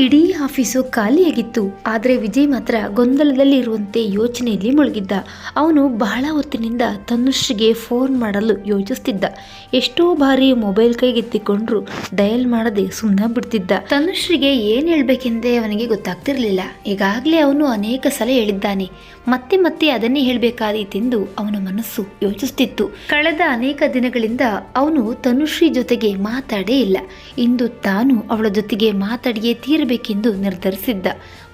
ಇಡೀ ಆಫೀಸು ಖಾಲಿಯಾಗಿತ್ತು. ಆದರೆ ವಿಜಯ್ ಮಾತ್ರ ಗೊಂದಲದಲ್ಲಿ ಇರುವಂತೆ ಯೋಚನೆಯಲ್ಲಿ ಮುಳುಗಿದ್ದ. ಅವನು ಬಹಳ ಹೊತ್ತಿನಿಂದ ತನುಶ್ರೀಗೆ ಫೋನ್ ಮಾಡಲು ಯೋಚಿಸ್ತಿದ್ದ. ಎಷ್ಟೋ ಬಾರಿ ಮೊಬೈಲ್ ಕೈಗೆತ್ತಿಕೊಂಡ್ರು ಡಯಲ್ ಮಾಡದೆ ಸುಮ್ಮನೆ ಬಿಡ್ತಿದ್ದ. ತನುಶ್ರೀಗೆ ಏನು ಹೇಳಬೇಕೆಂದೇ ಅವನಿಗೆ ಗೊತ್ತಾಗ್ತಿರಲಿಲ್ಲ. ಈಗಾಗಲೇ ಅವನು ಅನೇಕ ಸಲ ಹೇಳಿದ್ದಾನೆ ಮತ್ತೆ ಮತ್ತೆ ಅದನ್ನೇ ಹೇಳಬೇಕಾದೀತೆಂದು ಅವನ ಮನಸ್ಸು ಯೋಚಿಸುತ್ತಿತ್ತು ಕಳೆದ ಅನೇಕ ದಿನಗಳಿಂದ ಅವನು ತನುಶ್ರೀ ಜೊತೆಗೆ ಮಾತಾಡೇ ಇಲ್ಲ. ಇಂದು ತಾನು ಅವಳ ಜೊತೆಗೆ ಮಾತಾಡಿಯೇ ತೀರಬೇಕೆಂದು ನಿರ್ಧರಿಸಿದ್ದ.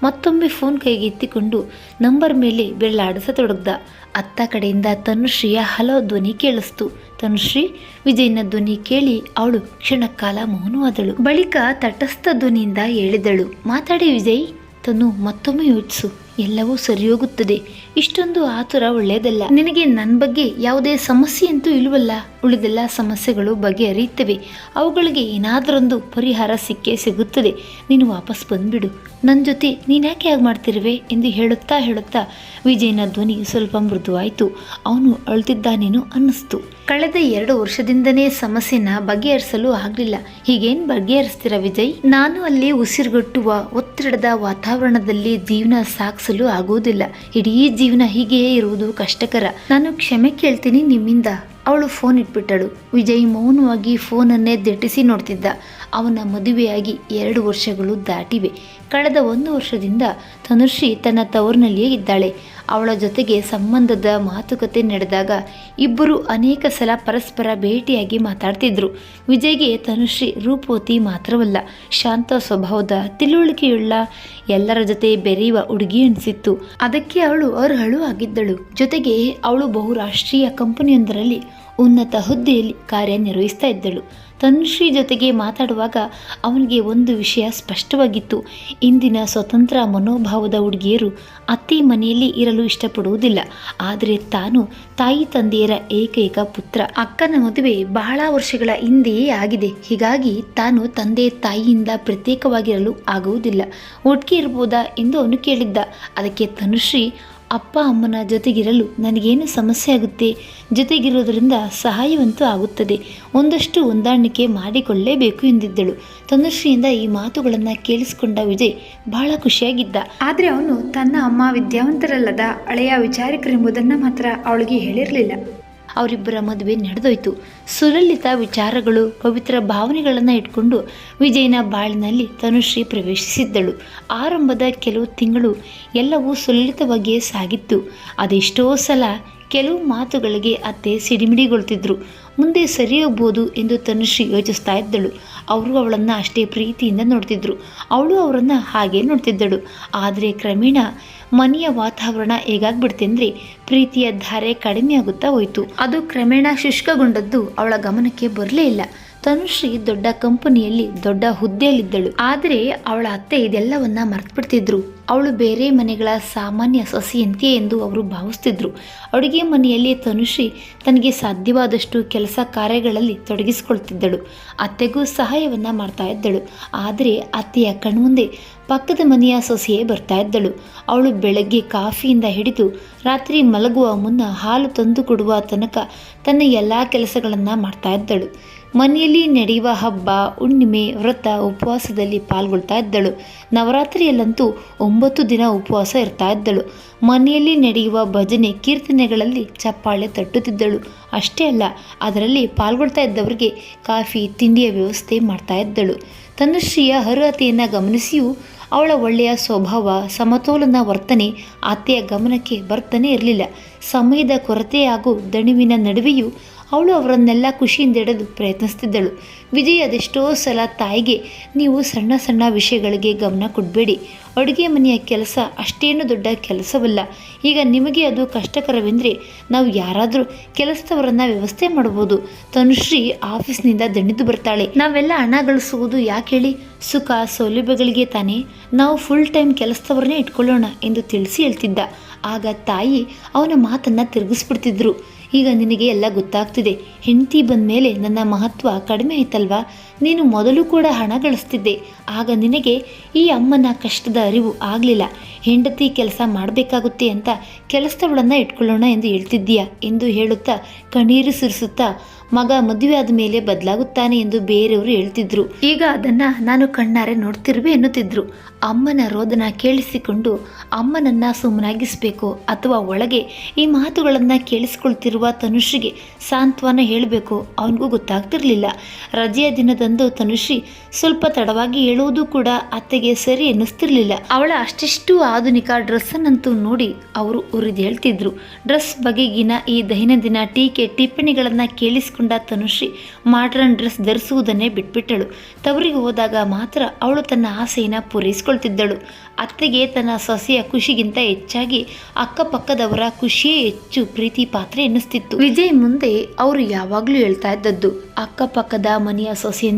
ಮತ್ತೊಮ್ಮೆ ಫೋನ್ ಕೈಗೆ ಎತ್ತಿಕೊಂಡು ನಂಬರ್ ಮೇಲೆ ಬೆಳ್ಳಾಡಿಸತೊಡಗ್ದ. ಅತ್ತ ಕಡೆಯಿಂದ ತನುಶ್ರೀಯ ಹಲೋ ಧ್ವನಿ ಕೇಳಿಸ್ತು. ತನುಶ್ರೀ, ವಿಜಯನ ಧ್ವನಿ ಕೇಳಿ ಅವಳು ಕ್ಷಣಕಾಲ ಮೌನವಾದಳು. ಬಳಿಕ ತಟಸ್ಥ ಧ್ವನಿಯಿಂದ ಹೇಳಿದಳು, ಮಾತಾಡಿ ವಿಜಯ್, ತನು ಮತ್ತೊಮ್ಮೆ ಯೋಚಿಸು. ಎಲ್ಲವೂ ಸರಿಯೋಗುತ್ತದೆ ಇಷ್ಟೊಂದು ಆತುರ ಒಳ್ಳೆಯದಲ್ಲ. ನಿನಗೆ ನನ್ನ ಬಗ್ಗೆ ಯಾವುದೇ ಸಮಸ್ಯೆ ಅಂತೂ ಇಲ್ವಲ್ಲ? ಉಳಿದೆಲ್ಲ ಸಮಸ್ಯೆಗಳು ಬಗೆಹರಿಯುತ್ತವೆ. ಅವುಗಳಿಗೆ ಏನಾದರೊಂದು ಪರಿಹಾರ ಸಿಕ್ಕೇ ಸಿಗುತ್ತದೆ. ನೀನು ವಾಪಸ್ ಬಂದ್ಬಿಡು. ನನ್ನ ಜೊತೆ ನೀನ್ಯಾಕೆ ಹಾಗೆ ಮಾಡ್ತಿರುವೆ? ಎಂದು ಹೇಳುತ್ತಾ ಹೇಳುತ್ತಾ ವಿಜಯನ ಧ್ವನಿ ಸ್ವಲ್ಪ ಮೃದುವಾಯಿತು. ಅವನು ಅಳ್ತಿದ್ದಾನೇನೋ ಅನ್ನಿಸ್ತು. ಕಳೆದ ಎರಡು ವರ್ಷದಿಂದನೇ ಸಮಸ್ಯೆನ ಬಗೆಹರಿಸಲು ಆಗಲಿಲ್ಲ. ಹೀಗೇನು ಬಗೆಹರಿಸ್ತೀರ ವಿಜಯ್? ನಾನು ಅಲ್ಲಿ ಉಸಿರುಗಟ್ಟುವ ಒತ್ತಡದ ವಾತಾವರಣದಲ್ಲಿ ಜೀವನ ಸಾಗಿಸಲು ಆಗುವುದಿಲ್ಲ. ಇಡೀ ಜೀವನ ಹೀಗೆಯೇ ಇರುವುದು ಕಷ್ಟಕರ. ನಾನು ಕ್ಷಮೆ ಕೇಳ್ತೀನಿ ನಿಮ್ಮಿಂದ. ಅವಳು ಫೋನ್ ಇಟ್ಬಿಟ್ಟಳು. ವಿಜಯ್ ಮೌನವಾಗಿ ಫೋನನ್ನೇ ದಿಟ್ಟಿಸಿ ನೋಡ್ತಿದ್ದ. ಅವನ ಮದುವೆಯಾಗಿ ಎರಡು ವರ್ಷಗಳು ದಾಟಿವೆ. ಕಳೆದ ಒಂದು ವರ್ಷದಿಂದ ತನುಶ್ರೀ ತನ್ನ ತವರಿನಲ್ಲಿಯೇ ಇದ್ದಾಳೆ. ಅವಳ ಜೊತೆಗೆ ಸಂಬಂಧದ ಮಾತುಕತೆ ನಡೆದಾಗ ಇಬ್ಬರು ಅನೇಕ ಸಲ ಪರಸ್ಪರ ಭೇಟಿಯಾಗಿ ಮಾತಾಡ್ತಿದ್ರು. ವಿಜಯ್ಗೆ ತನುಶ್ರೀ ರೂಪವತಿ ಮಾತ್ರವಲ್ಲ, ಶಾಂತ ಸ್ವಭಾವದ ತಿಳುವಳಿಕೆಯುಳ್ಳ ಎಲ್ಲರ ಜೊತೆ ಬೆರೆಯುವ ಹುಡುಗಿ ಅನಿಸಿತ್ತು. ಅದಕ್ಕೆ ಅವಳು ಅರ್ಹಳು ಆಗಿದ್ದಳು. ಜೊತೆಗೆ ಅವಳು ಬಹುರಾಷ್ಟ್ರೀಯ ಕಂಪನಿಯೊಂದರಲ್ಲಿ ಉನ್ನತ ಹುದ್ದೆಯಲ್ಲಿ ಕಾರ್ಯನಿರ್ವಹಿಸ್ತಾ ಇದ್ದಳು. ತನುಶ್ರೀ ಜೊತೆಗೆ ಮಾತಾಡುವಾಗ ಅವನಿಗೆ ಒಂದು ವಿಷಯ ಸ್ಪಷ್ಟವಾಗಿತ್ತು. ಇಂದಿನ ಸ್ವತಂತ್ರ ಮನೋಭಾವದ ಹುಡುಗಿಯರು ಅತ್ತೆ ಮನೆಯಲ್ಲಿ ಇರಲು ಇಷ್ಟಪಡುವುದಿಲ್ಲ. ಆದರೆ ತಾನು ತಾಯಿ ತಂದೆಯರ ಏಕೈಕ ಪುತ್ರ. ಅಕ್ಕನ ಮದುವೆ ಬಹಳ ವರ್ಷಗಳ ಹಿಂದೆಯೇ ಆಗಿದೆ. ಹೀಗಾಗಿ ತಾನು ತಂದೆ ತಾಯಿಯಿಂದ ಪ್ರತ್ಯೇಕವಾಗಿರಲು ಆಗುವುದಿಲ್ಲ. ಒಟ್ಟಿಗೆ ಇರ್ಬೋದಾ ಎಂದು ಅವನು ಕೇಳಿದ್ದ. ಅದಕ್ಕೆ ತನುಶ್ರೀ ಅಪ್ಪ ಅಮ್ಮನ ಜೊತೆಗಿರಲು ನನಗೇನು ಸಮಸ್ಯೆ ಆಗುತ್ತೆ? ಜೊತೆಗಿರೋದರಿಂದ ಸಹಾಯವಂತೂ ಆಗುತ್ತದೆ. ಒಂದಷ್ಟು ಹೊಂದಾಣಿಕೆ ಮಾಡಿಕೊಳ್ಳಲೇಬೇಕು ಎಂದಿದ್ದಳು. ತನುಶ್ರೀಯಿಂದ ಈ ಮಾತುಗಳನ್ನು ಕೇಳಿಸಿಕೊಂಡ ವಿಜಯ್ ಬಹಳ ಖುಷಿಯಾಗಿದ್ದ. ಆದರೆ ಅವನು ತನ್ನ ಅಮ್ಮ ವಿದ್ಯಾವಂತರಲ್ಲದ ಹಳೆಯ ವಿಚಾರಕರೆಂಬುದನ್ನು ಮಾತ್ರ ಅವಳಿಗೆ ಹೇಳಿರಲಿಲ್ಲ. ಅವರಿಬ್ಬರ ಮದುವೆ ನಡೆದೋಯ್ತು. ಸುಲಲಿತ ವಿಚಾರಗಳು, ಪವಿತ್ರ ಭಾವನೆಗಳನ್ನು ಇಟ್ಕೊಂಡು ವಿಜಯನ ಬಾಳಿನಲ್ಲಿ ತನುಶ್ರೀ ಪ್ರವೇಶಿಸಿದ್ದಳು. ಆರಂಭದ ಕೆಲವು ತಿಂಗಳು ಎಲ್ಲವೂ ಸುಲಲಿತವಾಗಿಯೇ ಸಾಗಿತ್ತು. ಅದೆಷ್ಟೋ ಸಲ ಕೆಲವು ಮಾತುಗಳಿಗೆ ಅತ್ತೆ ಸಿಡಿಮಿಡಿಗೊಳ್ತಿದ್ರು. ಮುಂದೆ ಸರಿ ಹೋಗ್ಬೋದು ಎಂದು ತನುಶ್ರೀ ಯೋಚಿಸ್ತಾ ಇದ್ದಳು. ಅವರು ಅವಳನ್ನು ಅಷ್ಟೇ ಪ್ರೀತಿಯಿಂದ ನೋಡ್ತಿದ್ರು. ಅವಳು ಅವರನ್ನು ಹಾಗೆ ನೋಡ್ತಿದ್ದಳು. ಆದರೆ ಕ್ರಮೇಣ ಮನೆಯ ವಾತಾವರಣ ಹೇಗಾಗ್ಬಿಡ್ತೆಂದ್ರೆ ಪ್ರೀತಿಯ ಧಾರೆ ಕಡಿಮೆ ಆಗುತ್ತಾ ಹೋಯಿತು. ಅದು ಕ್ರಮೇಣ ಶುಷ್ಕಗೊಂಡದ್ದು ಅವಳ ಗಮನಕ್ಕೆ ಬರಲೇ ಇಲ್ಲ. ತನುಶ್ರೀ ದೊಡ್ಡ ಕಂಪನಿಯಲ್ಲಿ ದೊಡ್ಡ ಹುದ್ದೆಯಲ್ಲಿದ್ದಳು. ಆದರೆ ಅವಳ ಅತ್ತೆ ಇದೆಲ್ಲವನ್ನ ಮರ್ತ್ಬಿಡ್ತಿದ್ರು. ಅವಳು ಬೇರೆ ಮನೆಗಳ ಸಾಮಾನ್ಯ ಸೊಸೆಯಂತೆ ಎಂದು ಅವರು ಭಾವಿಸ್ತಿದ್ರು. ಅಡುಗೆ ಮನೆಯಲ್ಲಿ ತನುಶ್ರೀ ತನಗೆ ಸಾಧ್ಯವಾದಷ್ಟು ಕೆಲಸ ಕಾರ್ಯಗಳಲ್ಲಿ ತೊಡಗಿಸಿಕೊಳ್ತಿದ್ದಳು. ಅತ್ತೆಗೂ ಸಹಾಯವನ್ನ ಮಾಡ್ತಾ ಇದ್ದಳು. ಆದರೆ ಅತ್ತೆಯ ಕಣ್ಮುಂದೆ ಪಕ್ಕದ ಮನೆಯ ಸೊಸೆಯೇ ಬರ್ತಾ ಇದ್ದಳು. ಅವಳು ಬೆಳಗ್ಗೆ ಕಾಫಿಯಿಂದ ಹಿಡಿದು ರಾತ್ರಿ ಮಲಗುವ ಮುನ್ನ ಹಾಲು ತಂದು ಕೊಡುವ ತನಕ ತನ್ನ ಎಲ್ಲ ಕೆಲಸಗಳನ್ನು ಮಾಡ್ತಾ ಇದ್ದಳು. ಮನೆಯಲ್ಲಿ ನಡೆಯುವ ಹಬ್ಬ, ಹುಣ್ಣಿಮೆ, ವ್ರತ, ಉಪವಾಸದಲ್ಲಿ ಪಾಲ್ಗೊಳ್ತಾ ಇದ್ದಳು. ನವರಾತ್ರಿಯಲ್ಲಂತೂ ಒಂಬತ್ತು ದಿನ ಉಪವಾಸ ಇರ್ತಾ ಇದ್ದಳು. ಮನೆಯಲ್ಲಿ ನಡೆಯುವ ಭಜನೆ, ಕೀರ್ತನೆಗಳಲ್ಲಿ ಚಪ್ಪಾಳೆ ತಟ್ಟುತ್ತಿದ್ದಳು. ಅಷ್ಟೇ ಅಲ್ಲ, ಅದರಲ್ಲಿ ಪಾಲ್ಗೊಳ್ತಾ ಇದ್ದವರಿಗೆ ಕಾಫಿ, ತಿಂಡಿಯ ವ್ಯವಸ್ಥೆ ಮಾಡ್ತಾ ಇದ್ದಳು. ತನುಶ್ರೀಯ ಅರ್ಹತೆಯನ್ನು ಗಮನಿಸಿಯೂ ಅವಳ ಒಳ್ಳೆಯ ಸ್ವಭಾವ, ಸಮತೋಲನ ವರ್ತನೆ ಆತೆಯ ಗಮನಕ್ಕೆ ಬರ್ತನೇ ಇರಲಿಲ್ಲ. ಸಮಯದ ಕೊರತೆ ಹಾಗೂ ದಣಿವಿನ ನಡುವೆಯೂ ಅವಳು ಅವರನ್ನೆಲ್ಲ ಖುಷಿಯಿಂದ ಇಡಲು ಪ್ರಯತ್ನಿಸ್ತಿದ್ದಳು. ವಿಜಯ್ ಅದೆಷ್ಟೋ ಸಲ ತಾಯಿಗೆ, ನೀವು ಸಣ್ಣ ಸಣ್ಣ ವಿಷಯಗಳಿಗೆ ಗಮನ ಕೊಡಬೇಡಿ. ಅಡುಗೆ ಮನೆಯ ಕೆಲಸ ಅಷ್ಟೇನು ದೊಡ್ಡ ಕೆಲಸವಲ್ಲ. ಈಗ ನಿಮಗೆ ಅದು ಕಷ್ಟಕರವೆಂದರೆ, ನಾವು ಯಾರಾದರೂ ಕೆಲಸದವರನ್ನು ವ್ಯವಸ್ಥೆ ಮಾಡ್ಬೋದು ತನುಶ್ರೀ ಆಫೀಸ್ನಿಂದ ದಣಿದು ಬರ್ತಾಳೆ. ನಾವೆಲ್ಲ ಹಣ ಗಳಿಸುವುದು ಯಾಕೆ ಹೇಳಿ? ಸುಖ, ಸೌಲಭ್ಯಗಳಿಗೆ ತಾನೇ. ನಾವು ಫುಲ್ ಟೈಮ್ ಕೆಲಸದವರನ್ನೇ ಇಟ್ಕೊಳ್ಳೋಣ ಎಂದು ತಿಳಿಸಿ ಹೇಳ್ತಿದ್ದ. ಆಗ ತಾಯಿ ಅವನ ಮಾತನ್ನು ತಿರುಗಿಸ್ಬಿಡ್ತಿದ್ರು. ಈಗ ನಿನಗೆ ಎಲ್ಲ ಗೊತ್ತಾಗ್ತಿದೆ. ಹೆಂಡತಿ ಬಂದ ಮೇಲೆ ನನ್ನ ಮಹತ್ವ ಕಡಿಮೆ ಆಯ್ತಲ್ವಾ? ನೀನು ಮೊದಲು ಕೂಡ ಹಣ ಗಳಿಸ್ತಿದ್ದೆ. ಆಗ ನಿನಗೆ ಈ ಅಮ್ಮನ ಕಷ್ಟದ ಅರಿವು ಆಗಲಿಲ್ಲ. ಹೆಂಡತಿ ಕೆಲಸ ಮಾಡಬೇಕಾಗುತ್ತೆ ಅಂತ ಕೆಲಸದವಳನ್ನು ಇಟ್ಕೊಳ್ಳೋಣ ಎಂದು ಹೇಳ್ತಿದ್ದೀಯಾ ಎಂದು ಹೇಳುತ್ತಾ ಕಣ್ಣೀರು ಸುರಿಸುತ್ತಾ ಮಗ ಮದುವೆ ಆದ ಮೇಲೆ ಬದಲಾಗುತ್ತಾನೆ ಎಂದು ಬೇರೆಯವರು ಹೇಳ್ತಿದ್ರು. ಈಗ ಅದನ್ನು ನಾನು ಕಣ್ಣಾರೆ ನೋಡ್ತಿರುವೆ ಎನ್ನುತ್ತಿದ್ರು. ಅಮ್ಮನ ರೋದನ ಕೇಳಿಸಿಕೊಂಡು ಅಮ್ಮನನ್ನು ಸುಮ್ಮನಾಗಿಸಬೇಕು ಅಥವಾ ಒಳಗೆ ಈ ಮಾತುಗಳನ್ನು ಕೇಳಿಸ್ಕೊಳ್ತಿರುವ ತನುಷ್ಗೆ ಸಾಂತ್ವನ ಹೇಳಬೇಕು. ಅವನಿಗೂ ಗೊತ್ತಾಗ್ತಿರಲಿಲ್ಲ. ರಜೆಯ ತನುಶ್ರೀ ಸ್ವಲ್ಪ ತಡವಾಗಿ ಹೇಳುವುದು ಕೂಡ ಅತ್ತೆಗೆ ಸರಿ ಎನ್ನಿಸ್ತಿರ್ಲಿಲ್ಲ. ಅವಳ ಅಷ್ಟಿಷ್ಟು ಆಧುನಿಕ ಡ್ರೆಸ್ಸನ್ನಂತೂ ನೋಡಿ ಅವರು ಉರಿದು ಹೇಳ್ತಿದ್ರು. ಡ್ರೆಸ್ ಬಗೆಗಿನ ಈ ದೈನಂದಿನ ಟೀಕೆ ಟಿಪ್ಪಣಿಗಳನ್ನು ಕೇಳಿಸಿಕೊಂಡ ತನುಶ್ರೀ ಮಾಡ್ರನ್ ಡ್ರೆಸ್ ಧರಿಸುವುದನ್ನೇ ಬಿಟ್ಬಿಟ್ಟಳು. ತವರಿಗೆ ಹೋದಾಗ ಮಾತ್ರ ಅವಳು ತನ್ನ ಆಸೆಯನ್ನು ಪೂರೈಸಿಕೊಳ್ತಿದ್ದಳು. ಅತ್ತೆಗೆ ತನ್ನ ಸೊಸೆಯ ಖುಷಿಗಿಂತ ಹೆಚ್ಚಾಗಿ ಅಕ್ಕಪಕ್ಕದವರ ಖುಷಿಯೇ ಹೆಚ್ಚು ಪ್ರೀತಿ ಪಾತ್ರ ಎನ್ನಿಸ್ತಿತ್ತು. ವಿಜಯ್ ಮುಂದೆ ಅವರು ಯಾವಾಗಲೂ ಹೇಳ್ತಾ ಇದ್ದದ್ದು, ಅಕ್ಕಪಕ್ಕದ ಮನೆಯ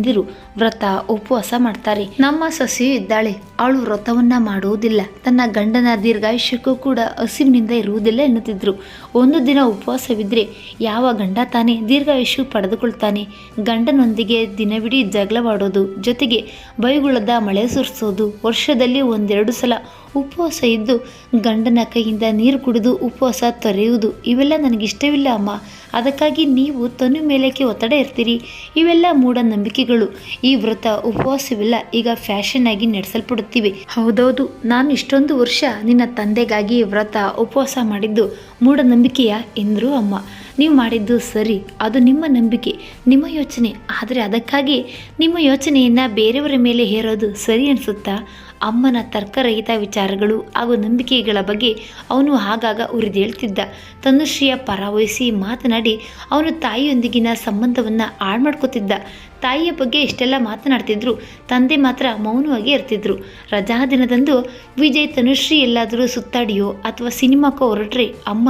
ಸೊಸೆಯಂದಿರು ವ್ರತ, ಉಪವಾಸ ಮಾಡ್ತಾರೆ. ನಮ್ಮ ಸೊಸೆಯು ಇದ್ದಾಳೆ. ಅವಳು ವ್ರತವನ್ನ ಮಾಡುವುದಿಲ್ಲ. ತನ್ನ ಗಂಡನ ದೀರ್ಘಾಯುಷ್ಯಕ್ಕೂ ಕೂಡ ಹಸಿವಿನಿಂದ ಇರುವುದಿಲ್ಲ ಎನ್ನುತ್ತಿದ್ರು. ಒಂದು ದಿನ ಉಪವಾಸವಿದ್ರೆ ಯಾವ ಗಂಡ ತಾನೇ ದೀರ್ಘಾಯುಷ್ಯ ಪಡೆದುಕೊಳ್ತಾನೆ. ಗಂಡನೊಂದಿಗೆ ದಿನವಿಡೀ ಜಗಳವಾಡೋದು ಜೊತೆಗೆ ಬೈಗುಳದ ಮಳೆ ಸುರಿಸೋದು, ವರ್ಷದಲ್ಲಿ ಒಂದೆರಡು ಸಲ ಉಪವಾಸ ಇದ್ದು ಗಂಡನ ಕೈಯಿಂದ ನೀರು ಕುಡಿದು ಉಪವಾಸ ತೊರೆಯುವುದು ಇವೆಲ್ಲ ನನಗಿಷ್ಟವಿಲ್ಲ ಅಮ್ಮ. ಅದಕ್ಕಾಗಿ ನೀವು ತನು ಮೇಲಕ್ಕೆ ಒತ್ತಡ ಇರ್ತೀರಿ. ಇವೆಲ್ಲ ಮೂಢನಂಬಿಕೆಗಳು. ಈ ವ್ರತ, ಉಪವಾಸವಿಲ್ಲ ಈಗ ಫ್ಯಾಷನ್ ಆಗಿ ನಡೆಸಲ್ಪಡುತ್ತಿವೆ. ಹೌದೌದು, ನಾನು ಇಷ್ಟೊಂದು ವರ್ಷ ನಿನ್ನ ತಂದೆಗಾಗಿ ವ್ರತ, ಉಪವಾಸ ಮಾಡಿದ್ದು ಮೂಢನಂಬಿಕೆಯ ಎಂದರು ಅಮ್ಮ. ನೀವು ಮಾಡಿದ್ದು ಸರಿ, ಅದು ನಿಮ್ಮ ನಂಬಿಕೆ, ನಿಮ್ಮ ಯೋಚನೆ. ಆದರೆ ಅದಕ್ಕಾಗಿ ನಿಮ್ಮ ಯೋಚನೆಯನ್ನು ಬೇರೆಯವರ ಮೇಲೆ ಹೇರೋದು ಸರಿ ಅನಿಸುತ್ತಾ? ಅಮ್ಮನ ತರ್ಕರಹಿತ ವಿಚಾರಗಳು ಹಾಗೂ ನಂಬಿಕೆಗಳ ಬಗ್ಗೆ ಅವನು ಆಗಾಗ ಉರಿದೇಳ್ತಿದ್ದ ತನುಶ್ರೀಯ ಪರವಹಿಸಿ ಮಾತನಾಡಿ ಅವನು ತಾಯಿಯೊಂದಿಗಿನ ಸಂಬಂಧವನ್ನು ಹಾಳು ಮಾಡ್ಕೋತಿದ್ದ ತಾಯಿಯ ಬಗ್ಗೆ ಇಷ್ಟೆಲ್ಲ ಮಾತನಾಡ್ತಿದ್ರು. ತಂದೆ ಮಾತ್ರ ಮೌನವಾಗಿ ಇರ್ತಿದ್ರು. ರಜಾ ದಿನದಂದು ವಿಜಯ್ ತನುಶ್ರೀ ಎಲ್ಲಾದರೂ ಸುತ್ತಾಡಿಯೋ ಅಥವಾ ಸಿನಿಮಾಕ್ಕೋ ಹೊರಟ್ರೆ ಅಮ್ಮ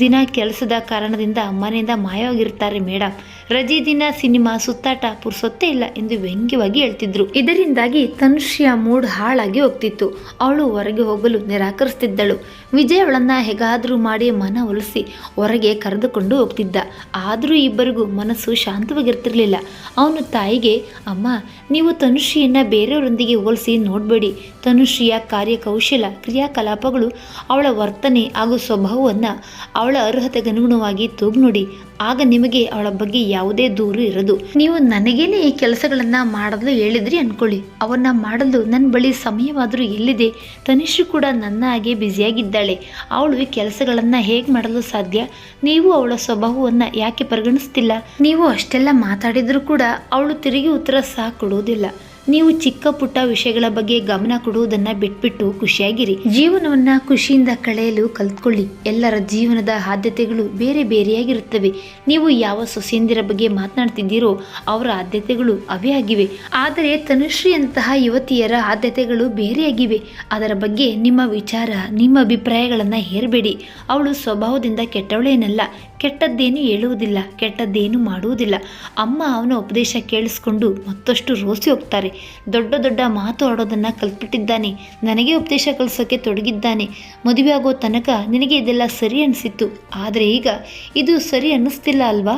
ದಿನ ಕೆಲಸದ ಕಾರಣದಿಂದ ಮನೆಯಿಂದ ಮಾಯವಾಗಿರ್ತಾರೆ ಮೇಡಮ್ ರಜೆ ದಿನ ಸಿನಿಮಾ ಸುತ್ತಾಟ ಪುರ್ಸೊತ್ತೇ ಇಲ್ಲ ಎಂದು ವ್ಯಂಗ್ಯವಾಗಿ ಹೇಳ್ತಿದ್ರು. ಇದರಿಂದಾಗಿ ತನುಶ್ರೀಯ ಮೂಡ್ ಹಾಳಾಗಿ ಹೋಗ್ತಿತ್ತು. ಅವಳು ಹೊರಗೆ ಹೋಗಲು ನಿರಾಕರಿಸ್ತಿದ್ದಳು. ವಿಜಯ್ ಅವಳನ್ನ ಹೇಗಾದರೂ ಮಾಡಿ ಮನ ಒಲಿಸಿ ಹೊರಗೆ ಕರೆದುಕೊಂಡು ಹೋಗ್ತಿದ್ದ. ಆದರೂ ಇಬ್ಬರಿಗೂ ಮನಸ್ಸು ಶಾಂತವಾಗಿರ್ತಿರ್ಲಿಲ್ಲ. ಅವನು ತಾಯಿಗೆ, ಅಮ್ಮ, ನೀವು ತನುಶ್ರೀಯನ್ನು ಬೇರೆಯವರೊಂದಿಗೆ ಹೋಲಿಸಿ ನೋಡಬೇಡಿ. ತನುಶ್ರೀಯ ಕಾರ್ಯಕೌಶಲ, ಕ್ರಿಯಾಕಲಾಪಗಳು ಅವಳ ವರ್ತನೆ ಹಾಗೂ ಸ್ವಭಾವವನ್ನು ಅವಳ ಅರ್ಹತೆಗನುಗುಣವಾಗಿ ತೂಗು ನೋಡಿ ಆಗ ನಿಮಗೆ ಅವಳ ಬಗ್ಗೆ ಯಾವುದೇ ದೂರು ಇರದು. ನೀವು ನನಗೇನೆ ಈ ಕೆಲಸಗಳನ್ನು ಮಾಡಲು ಹೇಳಿದ್ರಿ ಅನ್ಕೊಳ್ಳಿ. ಅವನ್ನ ಮಾಡಲು ನನ್ನ ಬಳಿ ಸಮಯವಾದರೂ ಎಲ್ಲಿದೆ? ತನಿಷು ಕೂಡ ನನ್ನ ಹಾಗೆ ಬ್ಯುಸಿಯಾಗಿದ್ದಾಳೆ. ಅವಳು ಈ ಕೆಲಸಗಳನ್ನು ಹೇಗೆ ಮಾಡಲು ಸಾಧ್ಯ? ನೀವು ಅವಳ ಸ್ವಭಾವವನ್ನು ಯಾಕೆ ಪರಿಗಣಿಸ್ತಿಲ್ಲ? ನೀವು ಅಷ್ಟೆಲ್ಲ ಮಾತಾಡಿದರೂ ಕೂಡ ಅವಳು ತಿರುಗಿ ಉತ್ತರ ಸಹ ಕೊಡುವುದಿಲ್ಲ. ನೀವು ಚಿಕ್ಕ ಪುಟ್ಟ ವಿಷಯಗಳ ಬಗ್ಗೆ ಗಮನ ಕೊಡುವುದನ್ನ ಬಿಟ್ಬಿಟ್ಟು ಖುಷಿಯಾಗಿರಿ. ಜೀವನವನ್ನ ಖುಷಿಯಿಂದ ಕಳೆಯಲು ಕಲ್ತ್ಕೊಳ್ಳಿ. ಎಲ್ಲರ ಜೀವನದ ಆದ್ಯತೆಗಳು ಬೇರೆ ಬೇರೆಯಾಗಿರುತ್ತವೆ. ನೀವು ಯಾವ ಸೊಸೆಯಂದಿರ ಬಗ್ಗೆ ಮಾತನಾಡ್ತಿದ್ದೀರೋ ಅವರ ಆದ್ಯತೆಗಳು ಅವೇ ಆಗಿವೆ. ಆದರೆ ತನುಶ್ರೀಯಂತಹ ಯುವತಿಯರ ಆದ್ಯತೆಗಳು ಬೇರೆಯಾಗಿವೆ. ಅದರ ಬಗ್ಗೆ ನಿಮ್ಮ ವಿಚಾರ, ನಿಮ್ಮ ಅಭಿಪ್ರಾಯಗಳನ್ನು ಹೇರಬೇಡಿ. ಅವಳು ಸ್ವಭಾವದಿಂದ ಕೆಟ್ಟವಳೇನಲ್ಲ. ಕೆಟ್ಟದ್ದೇನು ಹೇಳುವುದಿಲ್ಲ, ಕೆಟ್ಟದ್ದೇನು ಮಾಡುವುದಿಲ್ಲ. ಅಮ್ಮ ಅವನ ಉಪದೇಶ ಕೇಳಿಸ್ಕೊಂಡು ಮತ್ತಷ್ಟು ರೋಸಿ ಹೋಗ್ತಾರೆ. ದೊಡ್ಡ ದೊಡ್ಡ ಮಾತು ಆಡೋದನ್ನು ಕಲ್ತ್ಬಿಟ್ಟಿದ್ದಾನೆ. ನನಗೆ ಉಪದೇಶ ಕಲಿಸೋಕೆ ತೊಡಗಿದ್ದಾನೆ. ಮದುವೆ ಆಗೋ ತನಕ ನಿನಗೆ ಇದೆಲ್ಲ ಸರಿ ಅನಿಸಿತ್ತು. ಆದರೆ ಈಗ ಇದು ಸರಿ ಅನ್ನಿಸ್ತಿಲ್ಲ ಅಲ್ವಾ?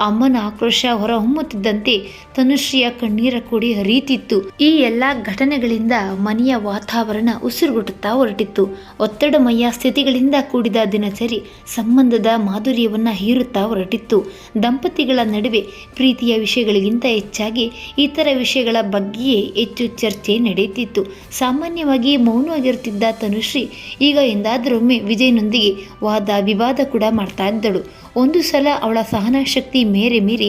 ಅಮ್ಮನ ಆಕ್ರೋಶ ಹೊರಹೊಮ್ಮುತ್ತಿದ್ದಂತೆ ತನುಶ್ರೀಯ ಕಣ್ಣೀರ ಕೂಡಿ ಹರಿಯುತ್ತಿತ್ತು. ಈ ಎಲ್ಲ ಘಟನೆಗಳಿಂದ ಮನೆಯ ವಾತಾವರಣ ಉಸಿರುಗುಟ್ಟುತ್ತಾ ಹೊರಟಿತ್ತು. ಒತ್ತಡಮಯ ಸ್ಥಿತಿಗಳಿಂದ ಕೂಡಿದ ದಿನಚರಿ ಸಂಬಂಧದ ಮಾಧುರ್ಯವನ್ನು ಹೀರುತ್ತಾ ಹೊರಟಿತ್ತು. ದಂಪತಿಗಳ ನಡುವೆ ಪ್ರೀತಿಯ ವಿಷಯಗಳಿಗಿಂತ ಹೆಚ್ಚಾಗಿ ಇತರ ವಿಷಯಗಳ ಬಗ್ಗೆಯೇ ಹೆಚ್ಚು ಚರ್ಚೆ ನಡೆಯುತ್ತಿತ್ತು. ಸಾಮಾನ್ಯವಾಗಿ ಮೌನವಾಗಿರುತ್ತಿದ್ದ ತನುಶ್ರೀ ಈಗ ಎಂದಾದರೊಮ್ಮೆ ವಿಜಯನೊಂದಿಗೆ ವಾದ ವಿವಾದ ಕೂಡ ಮಾಡ್ತಾ ಇದ್ದಳು. ಒಂದು ಸಲ ಅವಳ ಸಹನ ಶಕ್ತಿ ಮೇರೆ ಮೀರಿ,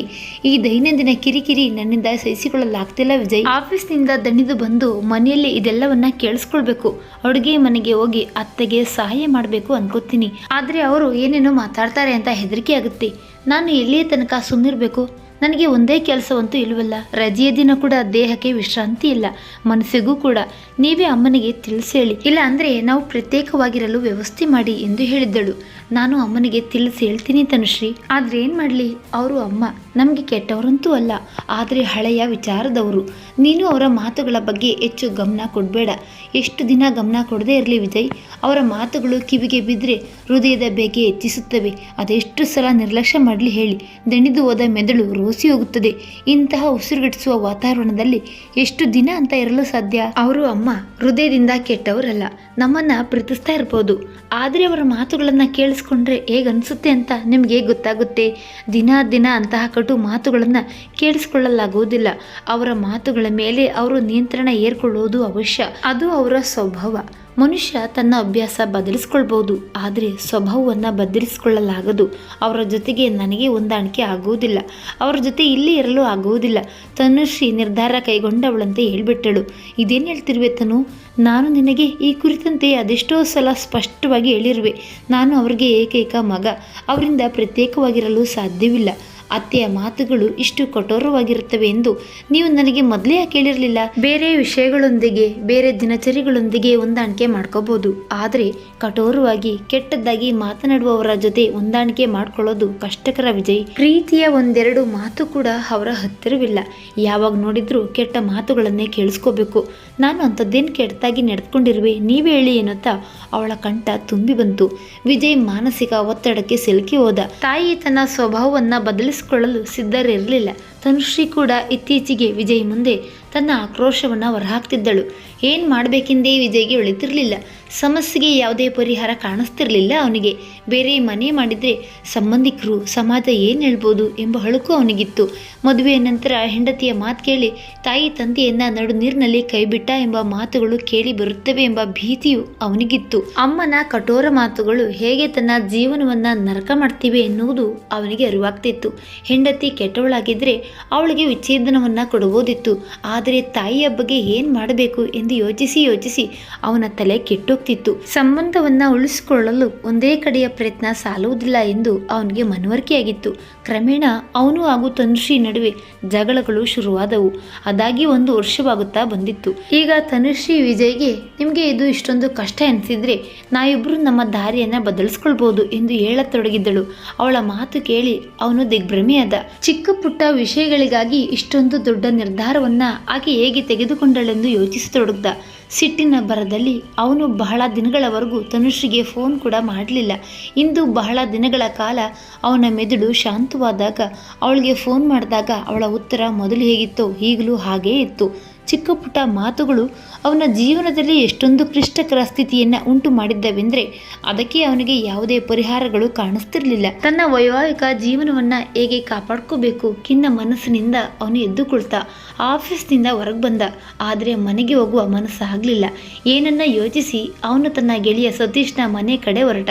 ಈ ದೈನಂದಿನ ಕಿರಿಕಿರಿ ನನ್ನಿಂದ ಸಹಿಸಿಕೊಳ್ಳಲಾಗ್ತಿಲ್ಲ ವಿಜಯ್. ಆಫೀಸ್ನಿಂದ ದಣಿದು ಬಂದು ಮನೆಯಲ್ಲಿ ಇದೆಲ್ಲವನ್ನ ಕೇಳಿಸ್ಕೊಳ್ಬೇಕು. ಅಡುಗೆ ಮನೆಗೆ ಹೋಗಿ ಅತ್ತೆಗೆ ಸಹಾಯ ಮಾಡಬೇಕು ಅನ್ಕೋತೀನಿ. ಆದರೆ ಅವರು ಏನೇನೋ ಮಾತಾಡ್ತಾರೆ ಅಂತ ಹೆದರಿಕೆ ಆಗುತ್ತೆ. ನಾನು ಎಲ್ಲಿಯ ತನಕ ಸುಮ್ಮನಿರಬೇಕು ನನಗೆ ಒಂದೇ ಕೆಲಸವಂತೂ ಇಲ್ಲವಲ್ಲ ರಜೆಯ ದಿನ ಕೂಡ ದೇಹಕ್ಕೆ ವಿಶ್ರಾಂತಿ ಇಲ್ಲ. ಮನಸ್ಸಿಗೂ ಕೂಡ. ನೀವೇ ಅಮ್ಮನಿಗೆ ತಿಳಿಸಿ ಹೇಳಿ ಇಲ್ಲ ಅಂದರೆ ನಾವು ಪ್ರತ್ಯೇಕವಾಗಿರಲು ವ್ಯವಸ್ಥೆ ಮಾಡಿ ಎಂದು ಹೇಳಿದ್ದಳು. ನಾನು ಅಮ್ಮನಿಗೆ ತಿಳಿಸಿ ಹೇಳ್ತೀನಿ ತನುಶ್ರೀ. ಆದರೆ ಏನು ಮಾಡಲಿ? ಅವರು ಅಮ್ಮ. ನಮಗೆ ಕೆಟ್ಟವರಂತೂ ಅಲ್ಲ, ಆದರೆ ಹಳೆಯ ವಿಚಾರದವರು. ನೀನು ಅವರ ಮಾತುಗಳ ಬಗ್ಗೆ ಹೆಚ್ಚು ಗಮನ ಕೊಡಬೇಡ. ಎಷ್ಟು ದಿನ ಗಮನ ಕೊಡದೇ ಇರಲಿ ವಿಜಯ್. ಅವರ ಮಾತುಗಳು ಕಿವಿಗೆ ಬಿದ್ದರೆ ಹೃದಯದ ಬೇಗೆ ಹೆಚ್ಚಿಸುತ್ತವೆ. ಅದೆಷ್ಟು ಸಲ ನಿರ್ಲಕ್ಷ್ಯ ಮಾಡಲಿ ಹೇಳಿ. ದಣಿದು ಹೋದ ಮೆದುಳು ರೋಸಿ ಹೋಗುತ್ತದೆ. ಇಂತಹ ಉಸಿರುಗಟ್ಟಿಸುವ ವಾತಾವರಣದಲ್ಲಿ ಎಷ್ಟು ದಿನ ಅಂತ ಇರಲು ಸಾಧ್ಯ? ಅವರು ಅಮ್ಮ, ಹೃದಯದಿಂದ ಕೆಟ್ಟವರಲ್ಲ, ನಮ್ಮನ್ನ ಪ್ರೀತಿಸ್ತಾ ಇರ್ಬೋದು. ಆದರೆ ಅವರ ಮಾತುಗಳನ್ನು ಕೇಳಿಸ್ಕೊಂಡ್ರೆ ಹೇಗನ್ಸುತ್ತೆ ಅಂತ ನಿಮಗೆ ಗೊತ್ತಾಗುತ್ತೆ. ದಿನ ದಿನ ಅಂತಹ ಕಟು ಮಾತುಗಳನ್ನು ಕೇಳಿಸ್ಕೊಳ್ಳಲಾಗುವುದಿಲ್ಲ. ಅವರ ಮಾತುಗಳ ಮೇಲೆ ಅವರು ನಿಯಂತ್ರಣ ಏರ್ಕೊಳ್ಳುವುದು ಅವಶ್ಯ. ಅದು ಅವರ ಸ್ವಭಾವ. ಮನುಷ್ಯ ತನ್ನ ಅಭ್ಯಾಸ ಬದಲಿಸ್ಕೊಳ್ಬೋದು ಆದರೆ ಸ್ವಭಾವವನ್ನು ಬದಲಿಸ್ಕೊಳ್ಳಲಾಗದು. ಅವರ ಜೊತೆಗೆ ನನಗೆ ಹೊಂದಾಣಿಕೆ ಆಗುವುದಿಲ್ಲ. ಅವರ ಜೊತೆ ಇಲ್ಲಿ ಇರಲು ಆಗುವುದಿಲ್ಲ. ತನುಶ್ರೀ ನಿರ್ಧಾರ ಕೈಗೊಂಡವಳಂತೆ ಹೇಳ್ಬಿಟ್ಟಳು. ಇದೇನು ಹೇಳ್ತಿರುವೆ ತನು? ನಾನು ನಿನಗೆ ಈ ಕುರಿತಂತೆ ಅದೆಷ್ಟೋ ಸಲ ಸ್ಪಷ್ಟವಾಗಿ ಹೇಳಿರುವೆ. ನಾನು ಅವರಿಗೆ ಏಕೈಕ ಮಗ. ಅವರಿಂದ ಪ್ರತ್ಯೇಕವಾಗಿರಲು ಸಾಧ್ಯವಿಲ್ಲ. ಅತ್ತೆಯ ಮಾತುಗಳು ಇಷ್ಟು ಕಠೋರವಾಗಿರುತ್ತವೆ ಎಂದು ನೀವು ನನಗೆ ಮೊದಲೇ ಕೇಳಿರಲಿಲ್ಲ. ಬೇರೆ ವಿಷಯಗಳೊಂದಿಗೆ, ಬೇರೆ ದಿನಚರಿಗಳೊಂದಿಗೆ ಹೊಂದಾಣಿಕೆ ಮಾಡ್ಕೋಬಹುದು ಆದರೆ ಕಠೋರವಾಗಿ ಕೆಟ್ಟದ್ದಾಗಿ ಮಾತನಾಡುವವರ ಜೊತೆ ಹೊಂದಾಣಿಕೆ ಮಾಡ್ಕೊಳ್ಳೋದು ಕಷ್ಟಕರ ವಿಜಯ್. ಪ್ರೀತಿಯ ಒಂದೆರಡು ಮಾತು ಕೂಡ ಅವರ ಹತ್ತಿರವಿಲ್ಲ. ಯಾವಾಗ ನೋಡಿದ್ರೂ ಕೆಟ್ಟ ಮಾತುಗಳನ್ನೇ ಕೇಳಿಸ್ಕೋಬೇಕು. ನಾನು ಅಂಥದ್ದೇನು ಕೆಟ್ಟದಾಗಿ ನಡೆದುಕೊಂಡಿರುವೆ, ನೀವೇ ಹೇಳಿ ಎನ್ನುತ್ತಾ ಅವಳ ಕಂಠ ತುಂಬಿ ಬಂತು. ವಿಜಯ್ ಮಾನಸಿಕ ಒತ್ತಡಕ್ಕೆ ಸಿಲುಕಿ ಹೋದ. ತಾಯಿ ತನ್ನ ಸ್ವಭಾವವನ್ನ ಬದಲಿಸಿಕೊಳ್ಳಲು ಸಿದ್ಧರಿರಲಿಲ್ಲ. ತನುಶ್ರೀ ಕೂಡ ಇತ್ತೀಚೆಗೆ ವಿಜಯ್ ಮುಂದೆ ತನ್ನ ಆಕ್ರೋಶವನ್ನು ಹೊರಹಾಕ್ತಿದ್ದಳು. ಏನು ಮಾಡಬೇಕೆಂದೇ ವಿಜಯ್ಗೆ ಉಳಿತಿರಲಿಲ್ಲ ಸಮಸ್ಯೆಗೆ ಯಾವುದೇ ಪರಿಹಾರ ಕಾಣಿಸ್ತಿರಲಿಲ್ಲ. ಅವನಿಗೆ ಬೇರೆ ಮನೆ ಮಾಡಿದರೆ ಸಂಬಂಧಿಕರು, ಸಮಾಜ ಏನು ಹೇಳ್ಬೋದು ಎಂಬ ಹಳುಕು ಅವನಿಗಿತ್ತು. ಮದುವೆಯ ನಂತರ ಹೆಂಡತಿಯ ಮಾತು ಕೇಳಿ, ತಾಯಿ ತಂದೆಯನ್ನ ನಡು ನೀರಿನಲ್ಲಿ ಕೈಬಿಟ್ಟ ಎಂಬ ಮಾತುಗಳು ಕೇಳಿ ಬರುತ್ತವೆ ಎಂಬ ಭೀತಿಯು ಅವನಿಗಿತ್ತು. ಅಮ್ಮನ ಕಠೋರ ಮಾತುಗಳು ಹೇಗೆ ತನ್ನ ಜೀವನವನ್ನು ನರಕ ಮಾಡ್ತೀವಿ ಎನ್ನುವುದು ಅವನಿಗೆ ಅರಿವಾಗ್ತಿತ್ತು. ಹೆಂಡತಿ ಕೆಟ್ಟವಳಾಗಿದ್ದರೆ ಅವಳಿಗೆ ವಿಚ್ಛೇದನವನ್ನು ಕೊಡಬಹುದಿತ್ತು ಆದರೆ ತಾಯಿಯ ಬಗ್ಗೆ ಏನು ಮಾಡಬೇಕು ಎಂದು ಯೋಚಿಸಿ ಯೋಚಿಸಿ ಅವನ ತಲೆ ಕೆಟ್ಟೋಗ್ತಿತ್ತು ಸಂಬಂಧವನ್ನ ಉಳಿಸಿಕೊಳ್ಳಲು ಒಂದೇ ಕಡೆಯ ಪ್ರಯತ್ನ ಸಾಲುವುದಿಲ್ಲ ಎಂದು ಅವನಿಗೆ ಮನವರಿಕೆಯಾಗಿತ್ತು. ಕ್ರಮೇಣ ಅವನು ಹಾಗೂ ತನುಶ್ರೀ ನಡುವೆ ಜಗಳಗಳು ಶುರುವಾದವು. ಅದಾಗಿ ಒಂದು ವರ್ಷವಾಗುತ್ತಾ ಬಂದಿತ್ತು. ಈಗ ತನುಶ್ರೀ ವಿಜಯ್ಗೆ, ನಿಮಗೆ ಇದು ಇಷ್ಟೊಂದು ಕಷ್ಟ ಎನಿಸಿದ್ರೆ ನಾವಿಬ್ಬರು ನಮ್ಮ ದಾರಿಯನ್ನ ಬದಲಿಸ್ಕೊಳ್ಬಹುದು ಎಂದು ಹೇಳತೊಡಗಿದ್ದಳು. ಅವಳ ಮಾತು ಕೇಳಿ ಅವನು ದಿಗ್ಭ್ರಮೆಯಾದ. ಚಿಕ್ಕ ಪುಟ್ಟ ವಿಷಯಗಳಿಗಾಗಿ ಇಷ್ಟೊಂದು ದೊಡ್ಡ ನಿರ್ಧಾರವನ್ನ ಆಕೆ ಹೇಗೆ ತೆಗೆದುಕೊಂಡಳೆಂದು ಯೋಚಿಸತೊಡಗ್ದ ಸಿಟ್ಟಿನ ಬರದಲ್ಲಿ ಅವನು ಬಹಳ ದಿನಗಳವರೆಗೂ ತನುಶ್ರೀಗೆ ಫೋನ್ ಕೂಡ ಮಾಡಲಿಲ್ಲ. ಇಂದು ಬಹಳ ದಿನಗಳ ಕಾಲ ಅವನ ಮೆದುಳು ಶಾಂತವಾದಾಗ, ಅವಳಿಗೆ ಫೋನ್ ಮಾಡಿದಾಗ ಅವಳ ಉತ್ತರ ಮೊದಲು ಹೇಗಿತ್ತೋ ಈಗಲೂ ಹಾಗೇ ಇತ್ತು. ಚಿಕ್ಕ ಪುಟ್ಟ ಮಾತುಗಳು ಅವನ ಜೀವನದಲ್ಲಿ ಎಷ್ಟೊಂದು ಕ್ಲಿಷ್ಟಕರ ಸ್ಥಿತಿಯನ್ನು ಉಂಟು ಮಾಡಿದ್ದವೆಂದರೆ ಅದಕ್ಕೆ ಅವನಿಗೆ ಯಾವುದೇ ಪರಿಹಾರಗಳು ಕಾಣಿಸ್ತಿರಲಿಲ್ಲ. ತನ್ನ ವೈವಾಹಿಕ ಜೀವನವನ್ನು ಹೇಗೆ ಕಾಪಾಡ್ಕೋಬೇಕು? ಖಿನ್ನ ಮನಸ್ಸಿನಿಂದ ಅವನು ಎದ್ದುಕೊಳ್ತಾ ಆಫೀಸ್ನಿಂದ ಹೊರಗೆ ಬಂದ. ಆದರೆ ಮನೆಗೆ ಹೋಗುವ ಮನಸ್ಸು ಆಗಲಿಲ್ಲ. ಏನನ್ನ ಯೋಚಿಸಿ ಅವನು ತನ್ನ ಗೆಳೆಯ ಸತೀಶ್ನ ಮನೆ ಕಡೆ ಹೊರಟ.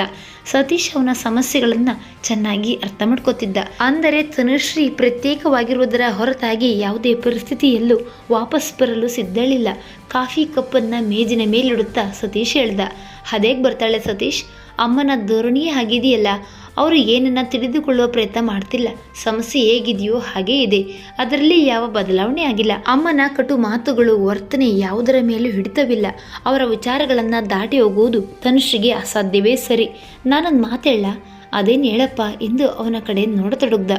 ಸತೀಶ್ ಅವನ ಸಮಸ್ಯೆಗಳನ್ನು ಚೆನ್ನಾಗಿ ಅರ್ಥ ಮಾಡ್ಕೋತಿದ್ದ. ಅಂದರೆ ತನುಶ್ರೀ ಪ್ರತ್ಯೇಕವಾಗಿರುವುದರ ಹೊರತಾಗಿ ಯಾವುದೇ ಪರಿಸ್ಥಿತಿಯಲ್ಲೂ ವಾಪಸ್ ಬರಲು ಸಿದ್ಧಳಿಲ್ಲ. ಕಾಫಿ ಕಪ್ಪನ್ನು ಮೇಜಿನ ಮೇಲಿಡುತ್ತಾ ಸತೀಶ್ ಹೇಳ್ದ ಅದೇಗೆ ಬರ್ತಾಳೆ ಸತೀಶ್? ಅಮ್ಮನ ಧೋರಣಿಯೇ ಆಗಿದೆಯಲ್ಲ ಅವರು ಏನನ್ನ ತಿಳಿದುಕೊಳ್ಳುವ ಪ್ರಯತ್ನ ಮಾಡ್ತಿಲ್ಲ. ಸಮಸ್ಯೆ ಹೇಗಿದೆಯೋ ಹಾಗೇ ಇದೆ. ಅದರಲ್ಲಿ ಯಾವ ಬದಲಾವಣೆ ಆಗಿಲ್ಲ. ಅಮ್ಮನ ಕಟು ಮಾತುಗಳು ವರ್ತನೆ ಯಾವುದರ ಮೇಲೂ ಹಿಡಿತವಿಲ್ಲ. ಅವರ ವಿಚಾರಗಳನ್ನು ದಾಟಿ ಹೋಗುವುದು ತನುಷ್ರಿಗೆ ಅಸಾಧ್ಯವೇ ಸರಿ. ನಾನೊಂದು ಮಾತೇಳ ಅದೇನು ಹೇಳಪ್ಪ ಎಂದು ಅವನ ಕಡೆ ನೋಡತೊಡಗ್ದ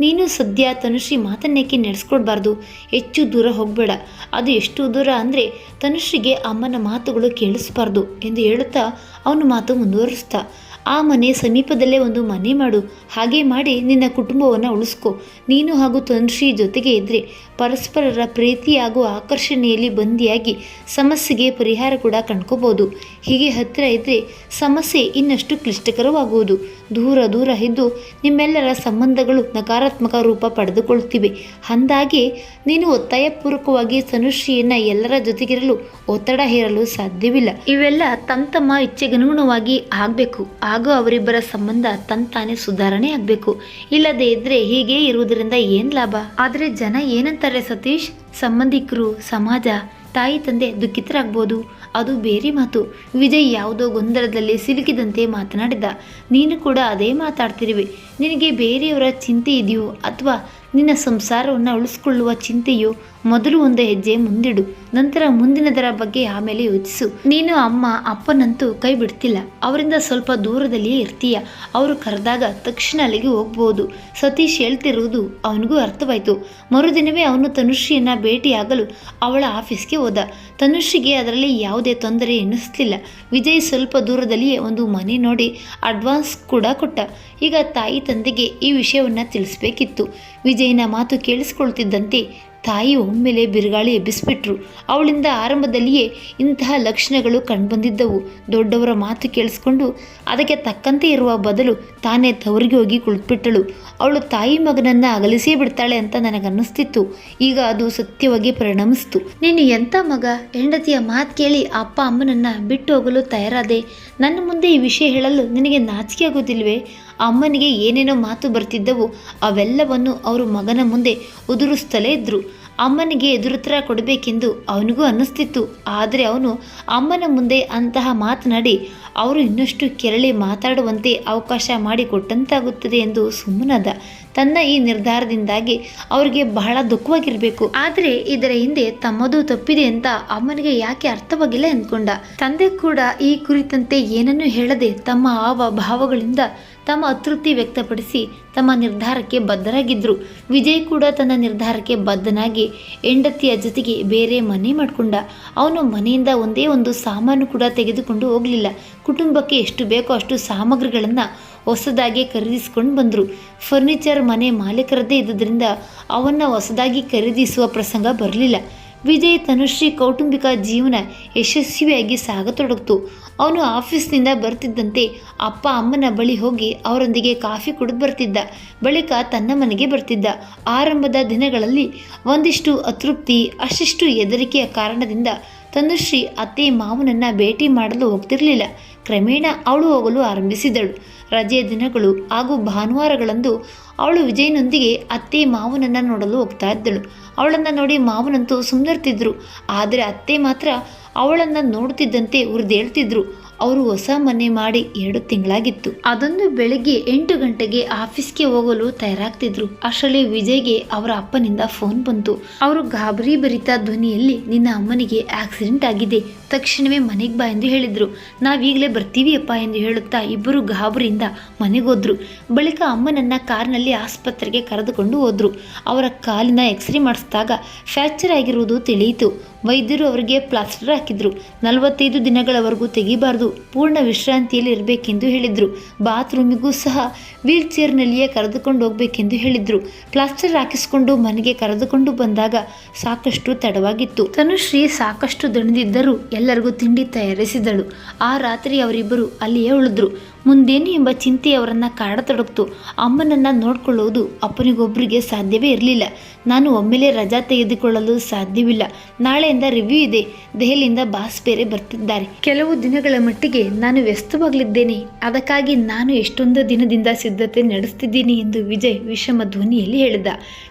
ನೀನು ಸದ್ಯ ತನುಶ್ರೀ ಮಾತನ್ನೇಕೆ ನಡೆಸ್ಕೊಡ್ಬಾರ್ದು? ಹೆಚ್ಚು ದೂರ ಹೋಗಬೇಡ. ಅದು ಎಷ್ಟು ದೂರ ಅಂದರೆ ತನುಶ್ರೀಗೆ ಅಮ್ಮನ ಮಾತುಗಳು ಕೇಳಿಸ್ಬಾರ್ದು ಎಂದು ಹೇಳುತ್ತಾ ಅವನ ಮಾತು ಮುಂದುವರಿಸ್ತಾ ಆ ಮನೆ ಸಮೀಪದಲ್ಲೇ ಒಂದು ಮನೆ ಮಾಡು. ಹಾಗೆ ಮಾಡಿ ನಿನ್ನ ಕುಟುಂಬವನ್ನು ಉಳಿಸ್ಕೊ. ನೀನು ಹಾಗೂ ತನುಶ್ರೀ ಜೊತೆಗೆ ಇದ್ದರೆ ಪರಸ್ಪರರ ಪ್ರೀತಿ ಹಾಗೂ ಆಕರ್ಷಣೆಯಲ್ಲಿ ಬಂದಿಯಾಗಿ ಸಮಸ್ಯೆಗೆ ಪರಿಹಾರ ಕೂಡ ಕಂಡ್ಕೋಬೋದು. ಹೀಗೆ ಹತ್ತಿರ ಇದ್ದರೆ ಸಮಸ್ಯೆ ಇನ್ನಷ್ಟು ಕ್ಲಿಷ್ಟಕರವಾಗುವುದು. ದೂರ ದೂರ ಇದ್ದು ನಿಮ್ಮೆಲ್ಲರ ಸಂಬಂಧಗಳು ನಕಾರಾತ್ಮಕ ರೂಪ ಪಡೆದುಕೊಳ್ಳುತ್ತಿವೆ ಅಂದಾಗೆ ನೀನು ಒತ್ತಾಯಪೂರ್ವಕವಾಗಿ ತನುಶ್ರೀಯನ್ನು ಎಲ್ಲರ ಜೊತೆಗಿರಲು ಒತ್ತಡ ಹೇರಲು ಸಾಧ್ಯವಿಲ್ಲ. ಇವೆಲ್ಲ ತಮ್ಮ ತಮ್ಮ ಇಚ್ಛೆಗನುಗುಣವಾಗಿ ಆಗಬೇಕು. ಆಗ ಅವರಿಬ್ಬರ ಸಂಬಂಧ ತಂತಾನೆ ಸುಧಾರಣೆ ಆಗಬೇಕು. ಇಲ್ಲದೇ ಇದ್ರೆ ಹೀಗೆ ಇರುವುದರಿಂದ ಏನ್ ಲಾಭ? ಆದರೆ ಜನ ಏನಂತಾರೆ ಸತೀಶ್? ಸಂಬಂಧಿಕರು, ಸಮಾಜ, ತಾಯಿ, ತಂದೆ ದುಃಖಿತರಾಗ್ಬೋದು. ಅದು ಬೇರೆ ಮಾತು. ವಿಜಯ್ ಯಾವುದೋ ಗೊಂದಲದಲ್ಲಿ ಸಿಲುಕಿದಂತೆ ಮಾತನಾಡಿದ. ನೀನು ಕೂಡ ಅದೇ ಮಾತಾಡ್ತಿರುವೆ. ನಿನಗೆ ಬೇರೆಯವರ ಚಿಂತೆ ಇದೆಯೋ ಅಥವಾ ನಿನ್ನ ಸಂಸಾರವನ್ನು ಉಳಿಸ್ಕೊಳ್ಳುವ ಚಿಂತೆಯೋ? ಮೊದಲು ಒಂದು ಹೆಜ್ಜೆ ಮುಂದಿಡು, ನಂತರ ಮುಂದಿನದರ ಬಗ್ಗೆ ಆಮೇಲೆ ಯೋಚಿಸು. ನೀನು ಅಮ್ಮ, ಅಪ್ಪನಂತೂ ಕೈ ಬಿಡ್ತಿಲ್ಲ. ಅವರಿಂದ ಸ್ವಲ್ಪ ದೂರದಲ್ಲಿಯೇ ಇರ್ತೀಯ. ಅವರು ಕರೆದಾಗ ತಕ್ಷಣ ಅಲ್ಲಿಗೆ ಹೋಗ್ಬೋದು. ಸತೀಶ್ ಹೇಳ್ತಿರುವುದು ಅವನಿಗೂ ಅರ್ಥವಾಯಿತು. ಮರುದಿನವೇ ಅವನು ತನುಶ್ರಿಯನ್ನ ಭೇಟಿಯಾಗಲು ಅವಳ ಆಫೀಸ್ಗೆ ಹೋದ. ತನುಶ್ರಿಗೆ ಅದರಲ್ಲಿ ಯಾವುದೇ ತೊಂದರೆ ಎನ್ನಿಸ್ತಿಲ್ಲ ವಿಜಯ್ ಸ್ವಲ್ಪ ದೂರದಲ್ಲಿಯೇ ಒಂದು ಮನೆ ನೋಡಿ ಅಡ್ವಾನ್ಸ್ ಕೂಡ ಕೊಟ್ಟ. ಈಗ ತಾಯಿ ತಂದೆಗೆ ಈ ವಿಷಯವನ್ನು ತಿಳಿಸ್ಬೇಕಿತ್ತು. ವಿಜಯನ ಮಾತು ಕೇಳಿಸ್ಕೊಳ್ತಿದ್ದಂತೆ ತಾಯಿ ಒಮ್ಮೆಲೆ ಬಿರುಗಾಳಿ ಎಬ್ಬಿಸಿಬಿಟ್ರು. ಅವಳಿಂದ ಆರಂಭದಲ್ಲಿಯೇ ಇಂತಹ ಲಕ್ಷಣಗಳು ಕಂಡುಬಂದಿದ್ದವು. ದೊಡ್ಡವರ ಮಾತು ಕೇಳಿಸ್ಕೊಂಡು ಅದಕ್ಕೆ ತಕ್ಕಂತೆ ಇರುವ ಬದಲು ತಾನೇ ತವರಿಗೆ ಹೋಗಿ ಕುಳಿತುಬಿಟ್ಟಳು. ಅವಳು ತಾಯಿ ಮಗನನ್ನು ಅಗಲಿಸೇ ಬಿಡ್ತಾಳೆ ಅಂತ ನನಗನ್ನಿಸ್ತಿತ್ತು. ಈಗ ಅದು ಸತ್ಯವಾಗಿ ಪರಿಣಮಿಸ್ತು. ನೀನು ಎಂಥ ಮಗ? ಹೆಂಡತಿಯ ಮಾತು ಕೇಳಿ ಅಪ್ಪ ಅಮ್ಮನನ್ನು ಬಿಟ್ಟು ಹೋಗಲು ತಯಾರಾದೆ. ನನ್ನ ಮುಂದೆ ಈ ವಿಷಯ ಹೇಳಲು ನಿನಗೆ ನಾಚಿಕೆ ಆಗೋದಿಲ್ವೇ? ಅಮ್ಮನಿಗೆ ಏನೇನೋ ಮಾತು ಬರ್ತಿದ್ದವು, ಅವೆಲ್ಲವನ್ನು ಅವರು ಮಗನ ಮುಂದೆ ಉದುರಿಸ್ತಲೇ ಇದ್ರು. ಅಮ್ಮನಿಗೆ ಎದುರುತ್ತರ ಕೊಡಬೇಕೆಂದು ಅವನಿಗೂ ಅನ್ನಿಸ್ತಿತ್ತು. ಆದರೆ ಅವನು ಅಮ್ಮನ ಮುಂದೆ ಅಂತಹ ಮಾತನಾಡಿ, ಅವರು ಇನ್ನಷ್ಟು ಕೆರಳಿ ಮಾತಾಡುವಂತೆ ಅವಕಾಶ ಮಾಡಿಕೊಟ್ಟಂತಾಗುತ್ತದೆ ಎಂದು ಸುಮ್ಮನಾದ. ತನ್ನ ಈ ನಿರ್ಧಾರದಿಂದಾಗಿ ಅವರಿಗೆ ಬಹಳ ದುಃಖವಾಗಿರಬೇಕು. ಆದರೆ ಇದರ ಹಿಂದೆ ತಮ್ಮದು ತಪ್ಪಿದೆ ಅಂತ ಅಮ್ಮನಿಗೆ ಯಾಕೆ ಅರ್ಥವಾಗಿಲ್ಲ ಎಂದ್ಕೊಂಡ. ತಂದೆ ಕೂಡ ಈ ಕುರಿತಂತೆ ಏನನ್ನೂ ಹೇಳದೆ ತಮ್ಮ ಆವ ಭಾವಗಳಿಂದ ತಮ್ಮ ಅತೃಪ್ತಿ ವ್ಯಕ್ತಪಡಿಸಿ ತಮ್ಮ ನಿರ್ಧಾರಕ್ಕೆ ಬದ್ಧರಾಗಿದ್ದರು ವಿಜಯ್ ಕೂಡ ತನ್ನ ನಿರ್ಧಾರಕ್ಕೆ ಬದ್ಧನಾಗಿ ಹೆಂಡತಿಯ ಜೊತೆಗೆ ಬೇರೆ ಮನೆ ಮಾಡಿಕೊಂಡ. ಅವನು ಮನೆಯಿಂದ ಒಂದೇ ಒಂದು ಸಾಮಾನು ಕೂಡ ತೆಗೆದುಕೊಂಡು ಹೋಗಲಿಲ್ಲ. ಕುಟುಂಬಕ್ಕೆ ಎಷ್ಟು ಬೇಕೋ ಅಷ್ಟು ಸಾಮಗ್ರಿಗಳನ್ನು ಹೊಸದಾಗಿ ಖರೀದಿಸ್ಕೊಂಡು ಬಂದರು. ಫರ್ನಿಚರ್ ಮನೆ ಮಾಲೀಕರದ್ದೇ ಇದ್ದುದರಿಂದ ಅವನ್ನು ಹೊಸದಾಗಿ ಖರೀದಿಸುವ ಪ್ರಸಂಗ ಬರಲಿಲ್ಲ. ವಿಜಯ್ ತನುಶ್ರೀ ಕೌಟುಂಬಿಕ ಜೀವನ ಯಶಸ್ವಿಯಾಗಿ ಸಾಗತೊಡಗಿತು. ಅವನು ಆಫೀಸ್ನಿಂದ ಬರ್ತಿದ್ದಂತೆ ಅಪ್ಪ ಅಮ್ಮನ ಬಳಿ ಹೋಗಿ ಅವರೊಂದಿಗೆ ಕಾಫಿ ಕುಡಿದು ಬರ್ತಿದ್ದ. ಬಳಿಕ ತನ್ನ ಮನೆಗೆ ಬರ್ತಿದ್ದ. ಆರಂಭದ ದಿನಗಳಲ್ಲಿ ಒಂದಿಷ್ಟು ಅತೃಪ್ತಿ, ಅಷ್ಟಿಷ್ಟು ಹೆದರಿಕೆಯ ಕಾರಣದಿಂದ ತನುಶ್ರೀ ಅತ್ತೆ ಮಾವನನ್ನು ಭೇಟಿ ಮಾಡಲು ಹೋಗ್ತಿರಲಿಲ್ಲ. ಕ್ರಮೇಣ ಅವಳು ಹೋಗಲು ಆರಂಭಿಸಿದಳು. ರಜೆಯ ದಿನಗಳು ಹಾಗೂ ಭಾನುವಾರಗಳಂದು ಅವಳು ವಿಜಯನೊಂದಿಗೆ ಅತ್ತೆ ಮಾವನನ್ನ ನೋಡಲು ಹೋಗ್ತಾ ಇದ್ದಳು. ಅವಳನ್ನು ನೋಡಿ ಮಾವನಂತೂ ಸುಂದರ್ತಿದ್ರು ಆದರೆ ಅತ್ತೆ ಮಾತ್ರ ಅವಳನ್ನು ನೋಡುತ್ತಿದ್ದಂತೆ ಉರಿದೇಳ್ತಿದ್ರು ಅವರು ಹೊಸ ಮನೆ ಮಾಡಿ ಎರಡು ತಿಂಗಳಾಗಿತ್ತು. ಅದೊಂದು ಬೆಳಿಗ್ಗೆ ಎಂಟು ಗಂಟೆಗೆ ಆಫೀಸ್ಗೆ ಹೋಗಲು ತಯಾರಾಗ್ತಿದ್ರು. ಅಷ್ಟರಲ್ಲಿ ವಿಜಯ್ಗೆ ಅವರ ಅಪ್ಪನಿಂದ ಫೋನ್ ಬಂತು. ಅವರು ಗಾಬರಿ ಭರಿತ ಧ್ವನಿಯಲ್ಲಿ, ನಿನ್ನ ಅಮ್ಮನಿಗೆ ಆಕ್ಸಿಡೆಂಟ್ ಆಗಿದೆ. ತಕ್ಷಣವೇ ಮನೆಗೆ ಬಾ ಎಂದು ಹೇಳಿದರು. ನಾವೀಗಲೇ ಬರ್ತೀವಿ ಅಪ್ಪ ಎಂದು ಹೇಳುತ್ತಾ ಇಬ್ಬರು ಗಾಬರಿಯಿಂದ ಮನೆಗೆ ಹೋದ್ರು. ಬಳಿಕ ಅಮ್ಮನನ್ನು ಕಾರ್ನಲ್ಲಿ ಆಸ್ಪತ್ರೆಗೆ ಕರೆದುಕೊಂಡು ಹೋದರು. ಅವರ ಕಾಲಿನ ಎಕ್ಸ್ರೇ ಮಾಡಿಸಿದಾಗ ಫ್ಯಾಕ್ಚರ್ ಆಗಿರುವುದು ತಿಳಿಯಿತು. ವೈದ್ಯರು ಅವರಿಗೆ ಪ್ಲಾಸ್ಟರ್ ಹಾಕಿದ್ರು. ನಲವತ್ತೈದು ದಿನಗಳವರೆಗೂ ತೆಗಿಬಾರ್ದು, ಪೂರ್ಣ ವಿಶ್ರಾಂತಿಯಲ್ಲಿ ಇರಬೇಕೆಂದು ಹೇಳಿದರು. ಬಾತ್ರೂಮಿಗೂ ಸಹ ವೀಲ್ ಚೇರ್ನಲ್ಲಿಯೇ ಕರೆದುಕೊಂಡು ಹೋಗಬೇಕೆಂದು ಹೇಳಿದರು. ಪ್ಲಾಸ್ಟರ್ ಹಾಕಿಸಿಕೊಂಡು ಮನೆಗೆ ಕರೆದುಕೊಂಡು ಬಂದಾಗ ಸಾಕಷ್ಟು ತಡವಾಗಿತ್ತು. ತನುಶ್ರೀ ಸಾಕಷ್ಟು ದಣಿದಿದ್ದರೂ ಎಲ್ಲರಿಗೂ ತಿಂಡಿ ತಯಾರಿಸಿದಳು. ಆ ರಾತ್ರಿ ಅವರಿಬ್ಬರು ಅಲ್ಲಿಯೇ ಉಳಿದ್ರು. ಮುಂದೇನು ಎಂಬ ಚಿಂತೆ ಅವರನ್ನು ಕಾಡತೊಡಗಿತು. ಅಮ್ಮನನ್ನು ನೋಡಿಕೊಳ್ಳುವುದು ಅಪ್ಪನಿಗೊಬ್ಬರಿಗೆ ಸಾಧ್ಯವೇ ಇರಲಿಲ್ಲ. ನಾನು ಒಮ್ಮೆಲೇ ರಜಾ ತೆಗೆದುಕೊಳ್ಳಲು ಸಾಧ್ಯವಿಲ್ಲ. ನಾಳೆಯಿಂದ ರಿವ್ಯೂ ಇದೆ. ದೆಹಲಿಯಿಂದ ಬಾಸ್ ಬೇರೆ ಬರ್ತಿದ್ದಾರೆ. ಕೆಲವು ದಿನಗಳ ಮಟ್ಟಿಗೆ ನಾನು ವ್ಯಸ್ತವಾಗಲಿದ್ದೇನೆ. ಅದಕ್ಕಾಗಿ ನಾನು ಎಷ್ಟೊಂದು ದಿನದಿಂದ ಸಿದ್ಧತೆ ನಡೆಸ್ತಿದ್ದೀನಿ ಎಂದು ವಿಜಯ್ ವಿಷಮ ಧ್ವನಿಯಲ್ಲಿ ಹೇಳಿದ.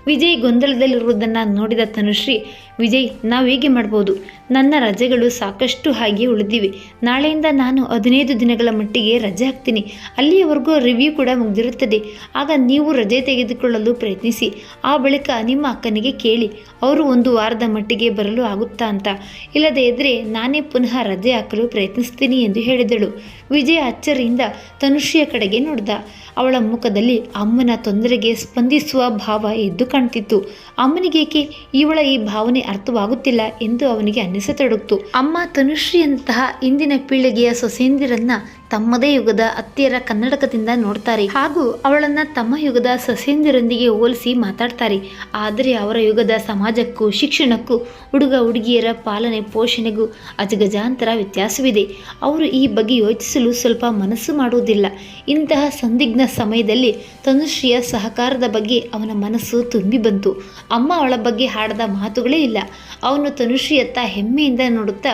ವಿಜಯ್ ಗೊಂದಲದಲ್ಲಿರುವುದನ್ನು ನೋಡಿದ ತನುಶ್ರೀ, ವಿಜಯ್, ನಾವು ಹೇಗೆ ಮಾಡ್ಬೋದು? ನನ್ನ ರಜೆಗಳು ಸಾಕಷ್ಟು ಹಾಗೆ ಉಳಿದಿವೆ. ನಾಳೆಯಿಂದ ನಾನು ಹದಿನೈದು ದಿನಗಳ ಮಟ್ಟಿಗೆ ರಜೆ ಹಾಕ್ತೀನಿ ಅಲ್ಲಿಯವರೆಗೂ ರಿವ್ಯೂ ಕೂಡ ಮುಗಿದಿರುತ್ತದೆ. ಆಗ ನೀವು ರಜೆ ತೆಗೆದುಕೊಳ್ಳಲು ಪ್ರಯತ್ನಿಸಿ. ಆ ಬಳಿಕ ನಿಮ್ಮ ಅಕ್ಕನಿಗೆ ಕೇಳಿ. ಅವರು ಒಂದು ವಾರದ ಮಟ್ಟಿಗೆ ಬರಲು ಆಗುತ್ತಾ ಅಂತ. ಇಲ್ಲದೇ ಇದ್ದರೆ ನಾನೇ ಪುನಃ ರಜೆ ಹಾಕಲು ಪ್ರಯತ್ನಿಸ್ತೀನಿ ಎಂದು ಹೇಳಿದಳು. ವಿಜಯ ಅಚ್ಚರಿಯಿಂದ ತನುಶ್ರೀಯ ಕಡೆಗೆ ನೋಡಿದ. ಅವಳ ಮುಖದಲ್ಲಿ ಅಮ್ಮನ ತೊಂದರೆಗೆ ಸ್ಪಂದಿಸುವ ಭಾವ ಎದ್ದು ಕಾಣ್ತಿತ್ತು. ಅಮ್ಮನಿಗೇಕೆ ಇವಳ ಈ ಭಾವನೆ ಅರ್ಥವಾಗುತ್ತಿಲ್ಲ ಎಂದು ಅವನಿಗೆ ಅನ್ನಿಸತೊಡಗಿತು. ಅಮ್ಮ ತನುಶ್ರೀಯಂತಹ ಇಂದಿನ ಪೀಳಿಗೆಯ ಸೊಸೇಂದಿರನ್ನ ತಮ್ಮದೇ ಯುಗದ ಅತ್ತಿಯರ ಕನ್ನಡಕದಿಂದ ನೋಡ್ತಾರೆ. ಹಾಗೂ ಅವಳನ್ನ ತಮ್ಮ ಯುಗದ ಸಸ್ಯಂದಿರೊಂದಿಗೆ ಹೋಲಿಸಿ ಮಾತಾಡ್ತಾರೆ. ಆದರೆ ಅವರ ಯುಗದ ಸಮಾಜಕ್ಕೂ, ಶಿಕ್ಷಣಕ್ಕೂ, ಹುಡುಗ ಹುಡುಗಿಯರ ಪಾಲನೆ, ಪೋಷಣೆಗೂ ಅಜಗಜಾಂತರ ವ್ಯತ್ಯಾಸವಿದೆ. ಅವರು ಈ ಬಗ್ಗೆ ಯೋಚಿಸಲು ಸ್ವಲ್ಪ ಮನಸ್ಸು ಮಾಡುವುದಿಲ್ಲ. ಇಂತಹ ಸಂದಿಗ್ಧ ಸಮಯದಲ್ಲಿ ತನುಶ್ರೀಯ ಸಹಕಾರದ ಬಗ್ಗೆ ಅವನ ಮನಸ್ಸು ತುಂಬಿ ಬಂತು. ಅಮ್ಮ ಅವಳ ಬಗ್ಗೆ ಹಾಡದ ಮಾತುಗಳೇ ಇಲ್ಲ. ಅವನು ತನುಶ್ರೀಯತ್ತ ಹೆಮ್ಮೆಯಿಂದ ನೋಡುತ್ತಾ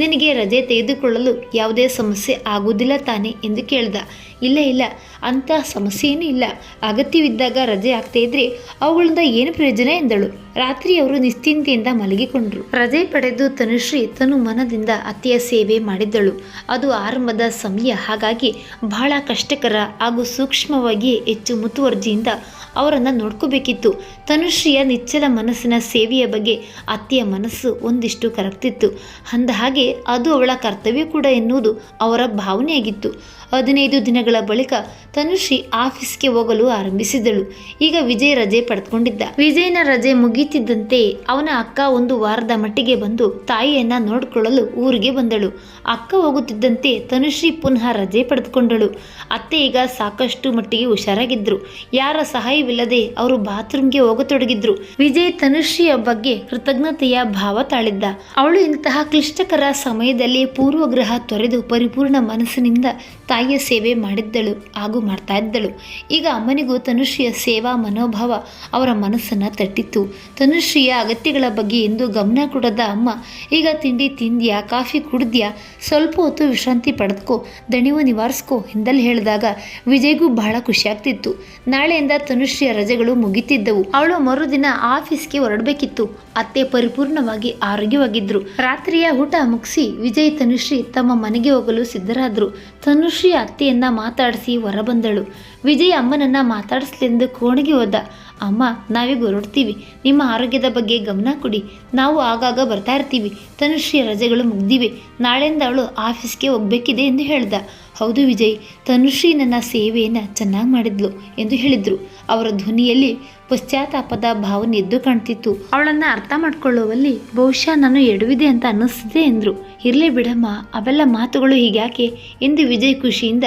ನಿನಗೆ ರಜೆ ತೆಗೆದುಕೊಳ್ಳಲು ಯಾವುದೇ ಸಮಸ್ಯೆ ಆಗುವುದಿಲ್ಲ ತಾನೆ ಎಂದು ಕೇಳಿದ. ಇಲ್ಲ ಇಲ್ಲ. ಅಂಥ ಏನೂ ಇಲ್ಲ. ಅಗತ್ಯವಿದ್ದಾಗ ರಜೆ ಆಗ್ತಾ ಇದ್ರೆ ಅವುಗಳಿಂದ ಏನು ಪ್ರಯೋಜನ ಎಂದಳು. ರಾತ್ರಿ ಅವರು ನಿಶ್ಚಿಂತೆಯಿಂದ ಮಲಗಿಕೊಂಡರು. ರಜೆ ಪಡೆದು ತನುಶ್ರೀ ತನು ಮನದಿಂದ ಅತ್ತೆಯ ಸೇವೆ ಮಾಡಿದ್ದಳು. ಅದು ಆರಂಭದ ಸಮಯ. ಹಾಗಾಗಿ ಬಹಳ ಕಷ್ಟಕರ ಹಾಗೂ ಸೂಕ್ಷ್ಮವಾಗಿ ಹೆಚ್ಚು ಮುತುವರ್ಜಿಯಿಂದ ಅವರನ್ನು ನೋಡ್ಕೋಬೇಕಿತ್ತು. ತನುಶ್ರೀಯ ನಿಚ್ಚಲ ಮನಸ್ಸಿನ ಸೇವೆಯ ಬಗ್ಗೆ ಅತ್ತೆಯ ಮನಸ್ಸು ಒಂದಿಷ್ಟು ಕರಗ್ತಿತ್ತು. ಅಂದ ಹಾಗೆ ಅದು ಅವಳ ಕರ್ತವ್ಯ ಕೂಡ ಎನ್ನುವುದು ಅವರ ಭಾವನೆಯಾಗಿತ್ತು. ಹದಿನೈದು ದಿನಗಳ ಬಳಿಕ ತನುಶ್ರೀ ಆಫೀಸ್ಗೆ ಹೋಗಲು ಆರಂಭಿಸಿದಳು. ಈಗ ವಿಜಯ್ ರಜೆ ಪಡೆದುಕೊಂಡಿದ್ದ ವಿಜಯನ ರಜೆ ಮುಗೀತಿದ್ದಂತೆ ಅವನ ಅಕ್ಕ ಒಂದು ವಾರದ ಮಟ್ಟಿಗೆ ಬಂದು ತಾಯಿಯನ್ನ ನೋಡಿಕೊಳ್ಳಲು ಊರಿಗೆ ಬಂದಳು. ಅಕ್ಕ ಹೋಗುತ್ತಿದ್ದಂತೆ ತನುಶ್ರೀ ಪುನಃ ರಜೆ ಪಡೆದುಕೊಂಡಳು. ಅತ್ತೆ ಈಗ ಸಾಕಷ್ಟು ಮಟ್ಟಿಗೆ ಹುಷಾರಾಗಿದ್ರು. ಯಾರ ಸಹಾಯವಿಲ್ಲದೆ ಅವರು ಬಾತ್ರೂಮ್ಗೆ ಹೋಗತೊಡಗಿದ್ರು. ವಿಜಯ್ ತನುಶ್ರೀಯ ಬಗ್ಗೆ ಕೃತಜ್ಞತೆಯ ಭಾವ ತಾಳಿದ್ದ. ಅವಳು ಇಂತಹ ಕ್ಲಿಷ್ಟಕರ ಸಮಯದಲ್ಲಿ ಪೂರ್ವಗ್ರಹ ತೊರೆದು ಪರಿಪೂರ್ಣ ಮನಸ್ಸಿನಿಂದ ತಾಯಿಯ ಸೇವೆ ಮಾಡಿದ್ದಳು, ಹಾಗೂ ಮಾಡ್ತಾ ಇದ್ದಳು. ಈಗ ಅಮ್ಮನಿಗೂ ತನುಶ್ರೀಯ ಸೇವಾ ಮನೋಭಾವ ಅವರ ಮನಸ್ಸನ್ನು ತಟ್ಟಿತ್ತು. ತನುಶ್ರೀಯ ಅಗತ್ಯಗಳ ಬಗ್ಗೆ ಎಂದು ಗಮನ ಕೊಡದ ಅಮ್ಮ, ಈಗ ತಿಂಡಿ ತಿಂದ್ಯಾ, ಕಾಫಿ ಕುಡಿದ್ಯಾ, ಸ್ವಲ್ಪ ಹೊತ್ತು ವಿಶ್ರಾಂತಿ ಪಡೆದ್ಕೋ, ದಣಿವು ನಿವಾರಿಸ್ಕೋ ಎಂದಲ್ಲಿ ಹೇಳಿದಾಗ ವಿಜಯ್ಗೂ ಬಹಳ ಖುಷಿಯಾಗ್ತಿತ್ತು. ನಾಳೆಯಿಂದ ತನುಶ್ರೀಯ ರಜೆಗಳು ಮುಗಿತಿದ್ದವು. ಅವಳು ಮರುದಿನ ಆಫೀಸ್ಗೆ ಹೊರಡಬೇಕಿತ್ತು. ಅತ್ತೆ ಪರಿಪೂರ್ಣವಾಗಿ ಆರೋಗ್ಯವಾಗಿದ್ರು. ರಾತ್ರಿಯ ಊಟ ಮುಗಿಸಿ ವಿಜಯ್, ತನುಶ್ರೀ ತಮ್ಮ ಮನೆಗೆ ಹೋಗಲು ಸಿದ್ಧರಾದರು. ತನುಶ್ರೀ ಅತ್ತೆಯನ್ನ ಮಾತಾಡಿಸಿ ಹೊರಬಂದಳು. ವಿಜಯ್ ಅಮ್ಮನನ್ನ ಮಾತಾಡಿಸ್ಲೆಂದು ಕೋಣೆಗೆ ಹೋದ. ಅಮ್ಮ ನಾವೀಗ ಹೊರಡ್ತೀವಿ. ನಿಮ್ಮ ಆರೋಗ್ಯದ ಬಗ್ಗೆ ಗಮನ ಕೊಡಿ. ನಾವು ಆಗಾಗ ಬರ್ತಾ ಇರ್ತೀವಿ. ತನುಶ್ರೀ ರಜೆಗಳು ಮುಗ್ದಿವೆ. ನಾಳೆಯಿಂದ ಅವಳು ಆಫೀಸ್ಗೆ ಹೋಗ್ಬೇಕಿದೆ ಎಂದು ಹೇಳ್ದ. ಹೌದು ವಿಜಯ್, ತನುಶ್ರೀ ನನ್ನ ಸೇವೆಯನ್ನು ಚೆನ್ನಾಗಿ ಮಾಡಿದ್ಲು ಎಂದು ಹೇಳಿದರು. ಅವರ ಧ್ವನಿಯಲ್ಲಿ ಪಶ್ಚಾತ್ತಾಪದ ಭಾವನೆ ಎದ್ದು ಕಾಣ್ತಿತ್ತು. ಅವಳನ್ನು ಅರ್ಥ ಮಾಡಿಕೊಳ್ಳುವಲ್ಲಿ ಬಹುಶಃ ನಾನು ಎಡವಿದೆ ಅಂತ ಅನ್ನಿಸ್ತಿದೆ ಎಂದರು. ಇರಲಿ ಬಿಡಮ್ಮ, ಅವೆಲ್ಲ ಮಾತುಗಳು ಹೀಗ್ಯಾಕೆ? ಎಂದು ವಿಜಯ್ ಖುಷಿಯಿಂದ,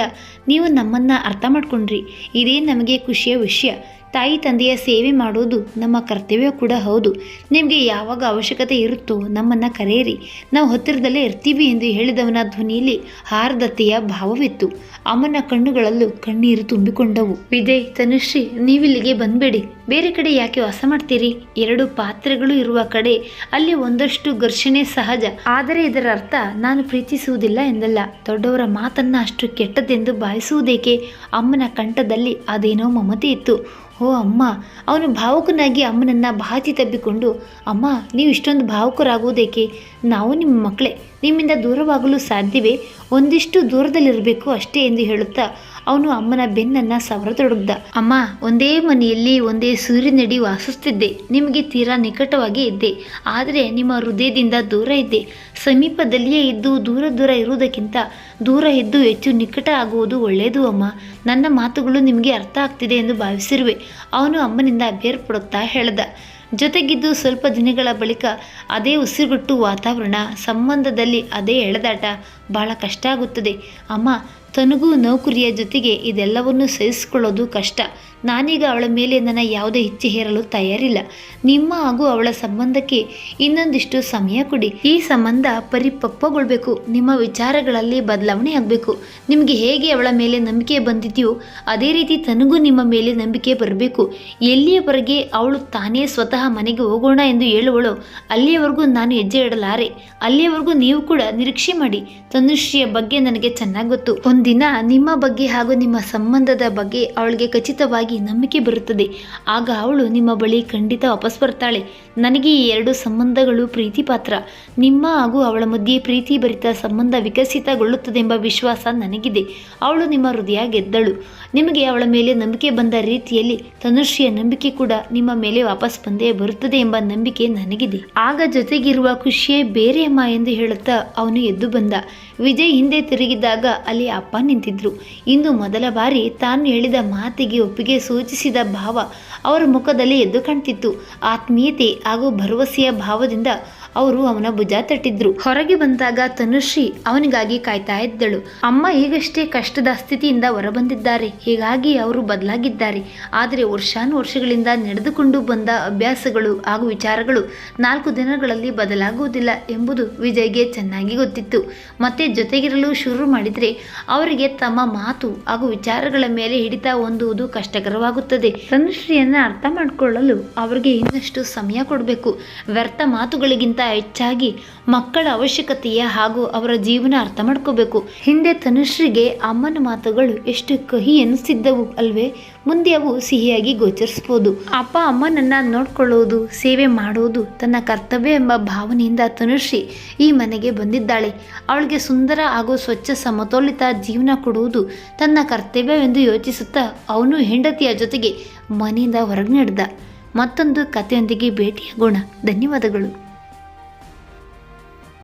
ನೀವು ನಮ್ಮನ್ನು ಅರ್ಥ ಮಾಡ್ಕೊಂಡ್ರಿ. ಇದೇ ನಮಗೆ ಖುಷಿಯ ವಿಷಯ. ತಾಯಿ ತಂದೆಯ ಸೇವೆ ಮಾಡೋದು ನಮ್ಮ ಕರ್ತವ್ಯ ಕೂಡ ಹೌದು. ನಿಮಗೆ ಯಾವಾಗ ಅವಶ್ಯಕತೆ ಇರುತ್ತೋ ನಮ್ಮನ್ನು ಕರೆಯಿರಿ. ನಾವು ಹತ್ತಿರದಲ್ಲೇ ಇರ್ತೀವಿ ಎಂದು ಹೇಳಿದವನ ಧ್ವನಿಯಲ್ಲಿ ಹಾರದತ್ತೆಯ ಭಾವವಿತ್ತು. ಅಮ್ಮನ ಕಣ್ಣುಗಳಲ್ಲೂ ಕಣ್ಣೀರು ತುಂಬಿಕೊಂಡವು. ವಿಜಯ್, ತನುಶ್ರೀ, ನೀವಿಲ್ಲಿಗೆ ಬಂದ್ಬೇಡಿ. ಬೇರೆ ಕಡೆ ಯಾಕೆ ವಾಸ ಮಾಡ್ತೀರಿ? ಎರಡು ಪಾತ್ರೆಗಳು ಇರುವ ಕಡೆ ಅಲ್ಲಿ ಒಂದಷ್ಟು ಘರ್ಷಣೆ ಸಹಜ. ಆದರೆ ಇದರ ಅರ್ಥ ನಾನು ಪ್ರೀತಿಸುವುದಿಲ್ಲ ಎಂದಲ್ಲ. ದೊಡ್ಡವರ ಮಾತನ್ನ ಅಷ್ಟು ಕೆಟ್ಟದೆಂದು ಭಾವಿಸುವುದೇಕೆ? ಅಮ್ಮನ ಕಂಠದಲ್ಲಿ ಅದೇನೋ ಮಮತೆ ಇತ್ತು. ಓ ಅಮ್ಮ ಅವನು ಭಾವುಕನಾಗಿ ಅಮ್ಮನನ್ನು ಬಾಚಿ ತಬ್ಬಿಕೊಂಡು ಅಮ್ಮ ನೀವು ಇಷ್ಟೊಂದು ಭಾವುಕರಾಗುವುದೇಕೆ? ನಾವು ನಿಮ್ಮ ಮಕ್ಕಳೇ, ನಿಮ್ಮಿಂದ ದೂರವಾಗಲು ಸಾಧ್ಯವೇ? ಒಂದಿಷ್ಟು ದೂರದಲ್ಲಿರಬೇಕು ಅಷ್ಟೇ ಎಂದು ಹೇಳುತ್ತಾ, ಅವನು ಅಮ್ಮನ ಬೆನ್ನನ್ನ ಸವರತೊಡಗ್ದ. ಅಮ್ಮ, ಒಂದೇ ಮನೆಯಲ್ಲಿ ಒಂದೇ ಸೂರ್ಯನಡಿ ವಾಸಿಸುತ್ತಿದ್ದೆ. ನಿಮಗೆ ತೀರಾ ನಿಕಟವಾಗಿ ಇದ್ದೆ. ಆದರೆ ನಿಮ್ಮ ಹೃದಯದಿಂದ ದೂರ ಇದ್ದೆ. ಸಮೀಪದಲ್ಲಿಯೇ ಇದ್ದು ದೂರ ದೂರ ಇರುವುದಕ್ಕಿಂತ ದೂರ ಇದ್ದು ಹೆಚ್ಚು ನಿಕಟ ಆಗುವುದು ಒಳ್ಳೆಯದು ಅಮ್ಮ. ನನ್ನ ಮಾತುಗಳು ನಿಮಗೆ ಅರ್ಥ ಆಗ್ತಿದೆ ಎಂದು ಭಾವಿಸಿರುವೆ. ಅವನು ಅಮ್ಮನಿಂದ ಬೇರ್ಪಡುತ್ತಾ ಹೇಳ್ದ. ಜೊತೆಗಿದ್ದು ಸ್ವಲ್ಪ ದಿನಗಳ ಬಳಿಕ ಅದೇ ಉಸಿರುಗಟ್ಟು ವಾತಾವರಣ ಸಂಬಂಧದಲ್ಲಿ ಅದೇ ಎಳೆದಾಟ ಬಹಳ ಕಷ್ಟ ಆಗುತ್ತದೆ. ಅಮ್ಮ ತನಗೂ ನೌಕರಿಯ ಜೊತೆಗೆ ಇದೆಲ್ಲವನ್ನು ಸಹಿಸಿಕೊಳ್ಳೋದು ಕಷ್ಟ. ನಾನೀಗ ಅವಳ ಮೇಲೆ ನನ್ನ ಯಾವುದೇ ಇಚ್ಛೆ ಹೇರಲು ತಯಾರಿಲ್ಲ. ನಿಮ್ಮ ಹಾಗೂ ಅವಳ ಸಂಬಂಧಕ್ಕೆ ಇನ್ನೊಂದಿಷ್ಟು ಸಮಯ ಕೊಡಿ. ಈ ಸಂಬಂಧ ಪರಿಪಕ್ವಗೊಳ್ಬೇಕು. ನಿಮ್ಮ ವಿಚಾರಗಳಲ್ಲಿ ಬದಲಾವಣೆ ಆಗಬೇಕು. ನಿಮಗೆ ಹೇಗೆ ಅವಳ ಮೇಲೆ ನಂಬಿಕೆ ಬಂದಿದೆಯೋ, ಅದೇ ರೀತಿ ತನಗೂ ನಿಮ್ಮ ಮೇಲೆ ನಂಬಿಕೆ ಬರಬೇಕು. ಎಲ್ಲಿಯವರೆಗೆ ಅವಳು ತಾನೇ ಸ್ವತಃ ಮನೆಗೆ ಹೋಗೋಣ ಎಂದು ಹೇಳುವಳು, ಅಲ್ಲಿಯವರೆಗೂ ನಾನು ಹೆಜ್ಜೆ ಇಡಲಾರೆ. ಅಲ್ಲಿಯವರೆಗೂ ನೀವು ಕೂಡ ನಿರೀಕ್ಷೆ ಮಾಡಿ. ತನುಶ್ರೀಯ ಬಗ್ಗೆ ನನಗೆ ಚೆನ್ನಾಗಿ ಗೊತ್ತು. ಒಂದಿನ ನಿಮ್ಮ ಬಗ್ಗೆ ಹಾಗೂ ನಿಮ್ಮ ಸಂಬಂಧದ ಬಗ್ಗೆ ಅವಳಿಗೆ ಖಚಿತವಾಗಿ ನಂಬಿಕೆ ಬರುತ್ತದೆ. ಆಗ ಅವಳು ನಿಮ್ಮ ಬಳಿ ಖಂಡಿತ ವಾಪಸ್ ಬರ್ತಾಳೆ. ನನಗೆ ಈ ಎರಡು ಸಂಬಂಧಗಳು ಪ್ರೀತಿ ಪಾತ್ರ ನಿಮ್ಮ ಹಾಗೂ ಅವಳ ಮಧ್ಯೆ ಪ್ರೀತಿ ಭರಿತ ಸಂಬಂಧ ವಿಕಸಿತಗೊಳ್ಳುತ್ತದೆ ಎಂಬ ವಿಶ್ವಾಸ ನನಗಿದೆ. ಅವಳು ನಿಮ್ಮ ಹೃದಯ ಗೆದ್ದಳು. ನಿಮಗೆ ಅವಳ ಮೇಲೆ ನಂಬಿಕೆ ಬಂದ ರೀತಿಯಲ್ಲಿ ತನುಶ್ರಿಯ ನಂಬಿಕೆ ಕೂಡ ನಿಮ್ಮ ಮೇಲೆ ವಾಪಸ್ ಬಂದೇ ಬರುತ್ತದೆ ಎಂಬ ನಂಬಿಕೆ ನನಗಿದೆ. ಆಗ ಜೊತೆಗಿರುವ ಖುಷಿಯೇ ಬೇರೆ ಅಮ್ಮ ಎಂದು ಹೇಳುತ್ತಾ ಅವನು ಎದ್ದು ಬಂದ. ವಿಜಯ್ ಹಿಂದೆ ತಿರುಗಿದಾಗ ಅಲ್ಲಿ ಅಪ್ಪ ನಿಂತಿದ್ರು. ಇಂದು ಮೊದಲ ಬಾರಿ ತಾನು ಹೇಳಿದ ಮಾತಿಗೆ ಒಪ್ಪಿಗೆ ಸೂಚಿಸಿದ ಭಾವ ಅವರ ಮುಖದಲ್ಲಿ ಎದ್ದು ಕಾಣ್ತಿತ್ತು. ಆತ್ಮೀಯತೆ ಹಾಗೂ ಭರವಸೆಯ ಭಾವದಿಂದ ಅವರು ಅವನ ಭುಜ ತಟ್ಟಿದ್ರು. ಹೊರಗೆ ಬಂದಾಗ ತನುಶ್ರೀ ಅವನಿಗಾಗಿ ಕಾಯ್ತಾ ಇದ್ದಳು. ಅಮ್ಮ ಈಗಷ್ಟೇ ಕಷ್ಟದ ಸ್ಥಿತಿಯಿಂದ ಹೊರಬಂದಿದ್ದಾರೆ. ಹೀಗಾಗಿ ಅವರು ಬದಲಾಗಿದ್ದಾರೆ. ಆದರೆ ವರ್ಷಾನು ವರ್ಷಗಳಿಂದ ನಡೆದುಕೊಂಡು ಬಂದ ಅಭ್ಯಾಸಗಳು ಹಾಗೂ ವಿಚಾರಗಳು ನಾಲ್ಕು ದಿನಗಳಲ್ಲಿ ಬದಲಾಗುವುದಿಲ್ಲ ಎಂಬುದು ವಿಜಯ್ಗೆ ಚೆನ್ನಾಗಿ ಗೊತ್ತಿತ್ತು. ಮತ್ತೆ ಜೊತೆಗಿರಲು ಶುರು ಮಾಡಿದರೆ ಅವರಿಗೆ ತಮ್ಮ ಮಾತು ಹಾಗೂ ವಿಚಾರಗಳ ಮೇಲೆ ಹಿಡಿತ ಹೊಂದುವುದು ಕಷ್ಟಕರವಾಗುತ್ತದೆ. ತನುಶ್ರೀಯನ್ನು ಅರ್ಥ ಮಾಡಿಕೊಳ್ಳಲು ಅವರಿಗೆ ಇನ್ನಷ್ಟು ಸಮಯ ಕೊಡಬೇಕು. ವ್ಯರ್ಥ ಮಾತುಗಳಿಗಿಂತ ಹೆಚ್ಚಾಗಿ ಮಕ್ಕಳ ಅವಶ್ಯಕತೆಯ ಹಾಗೂ ಅವರ ಜೀವನ ಅರ್ಥ ಮಾಡ್ಕೋಬೇಕು. ಹಿಂದೆ ತನುಶ್ರೀಗೆ ಅಮ್ಮನ ಮಾತುಗಳು ಎಷ್ಟು ಕಹಿ ಎನಿಸಿದ್ದವು ಅಲ್ವೇ? ಮುಂದೆ ಅವು ಸಿಹಿಯಾಗಿ ಗೋಚರಿಸ್ಬೋದು. ಅಪ್ಪ ಅಮ್ಮನನ್ನ ನೋಡ್ಕೊಳ್ಳುವುದು ಸೇವೆ ಮಾಡುವುದು ತನ್ನ ಕರ್ತವ್ಯ ಎಂಬ ಭಾವನೆಯಿಂದ ತನುಶ್ರೀ ಈ ಮನೆಗೆ ಬಂದಿದ್ದಾಳೆ. ಅವಳಿಗೆ ಸುಂದರ ಹಾಗೂ ಸ್ವಚ್ಛ ಸಮತೋಲಿತ ಜೀವನ ಕೊಡುವುದು ತನ್ನ ಕರ್ತವ್ಯವೆಂದು ಯೋಚಿಸುತ್ತಾ ಅವನು ಹೆಂಡತಿಯ ಜೊತೆಗೆ ಮನೆಯಿಂದ ಹೊರಗೆ ನಡೆದ. ಮತ್ತೊಂದು ಕಥೆಯೊಂದಿಗೆ ಭೇಟಿಯಾಗೋಣ. ಧನ್ಯವಾದಗಳು.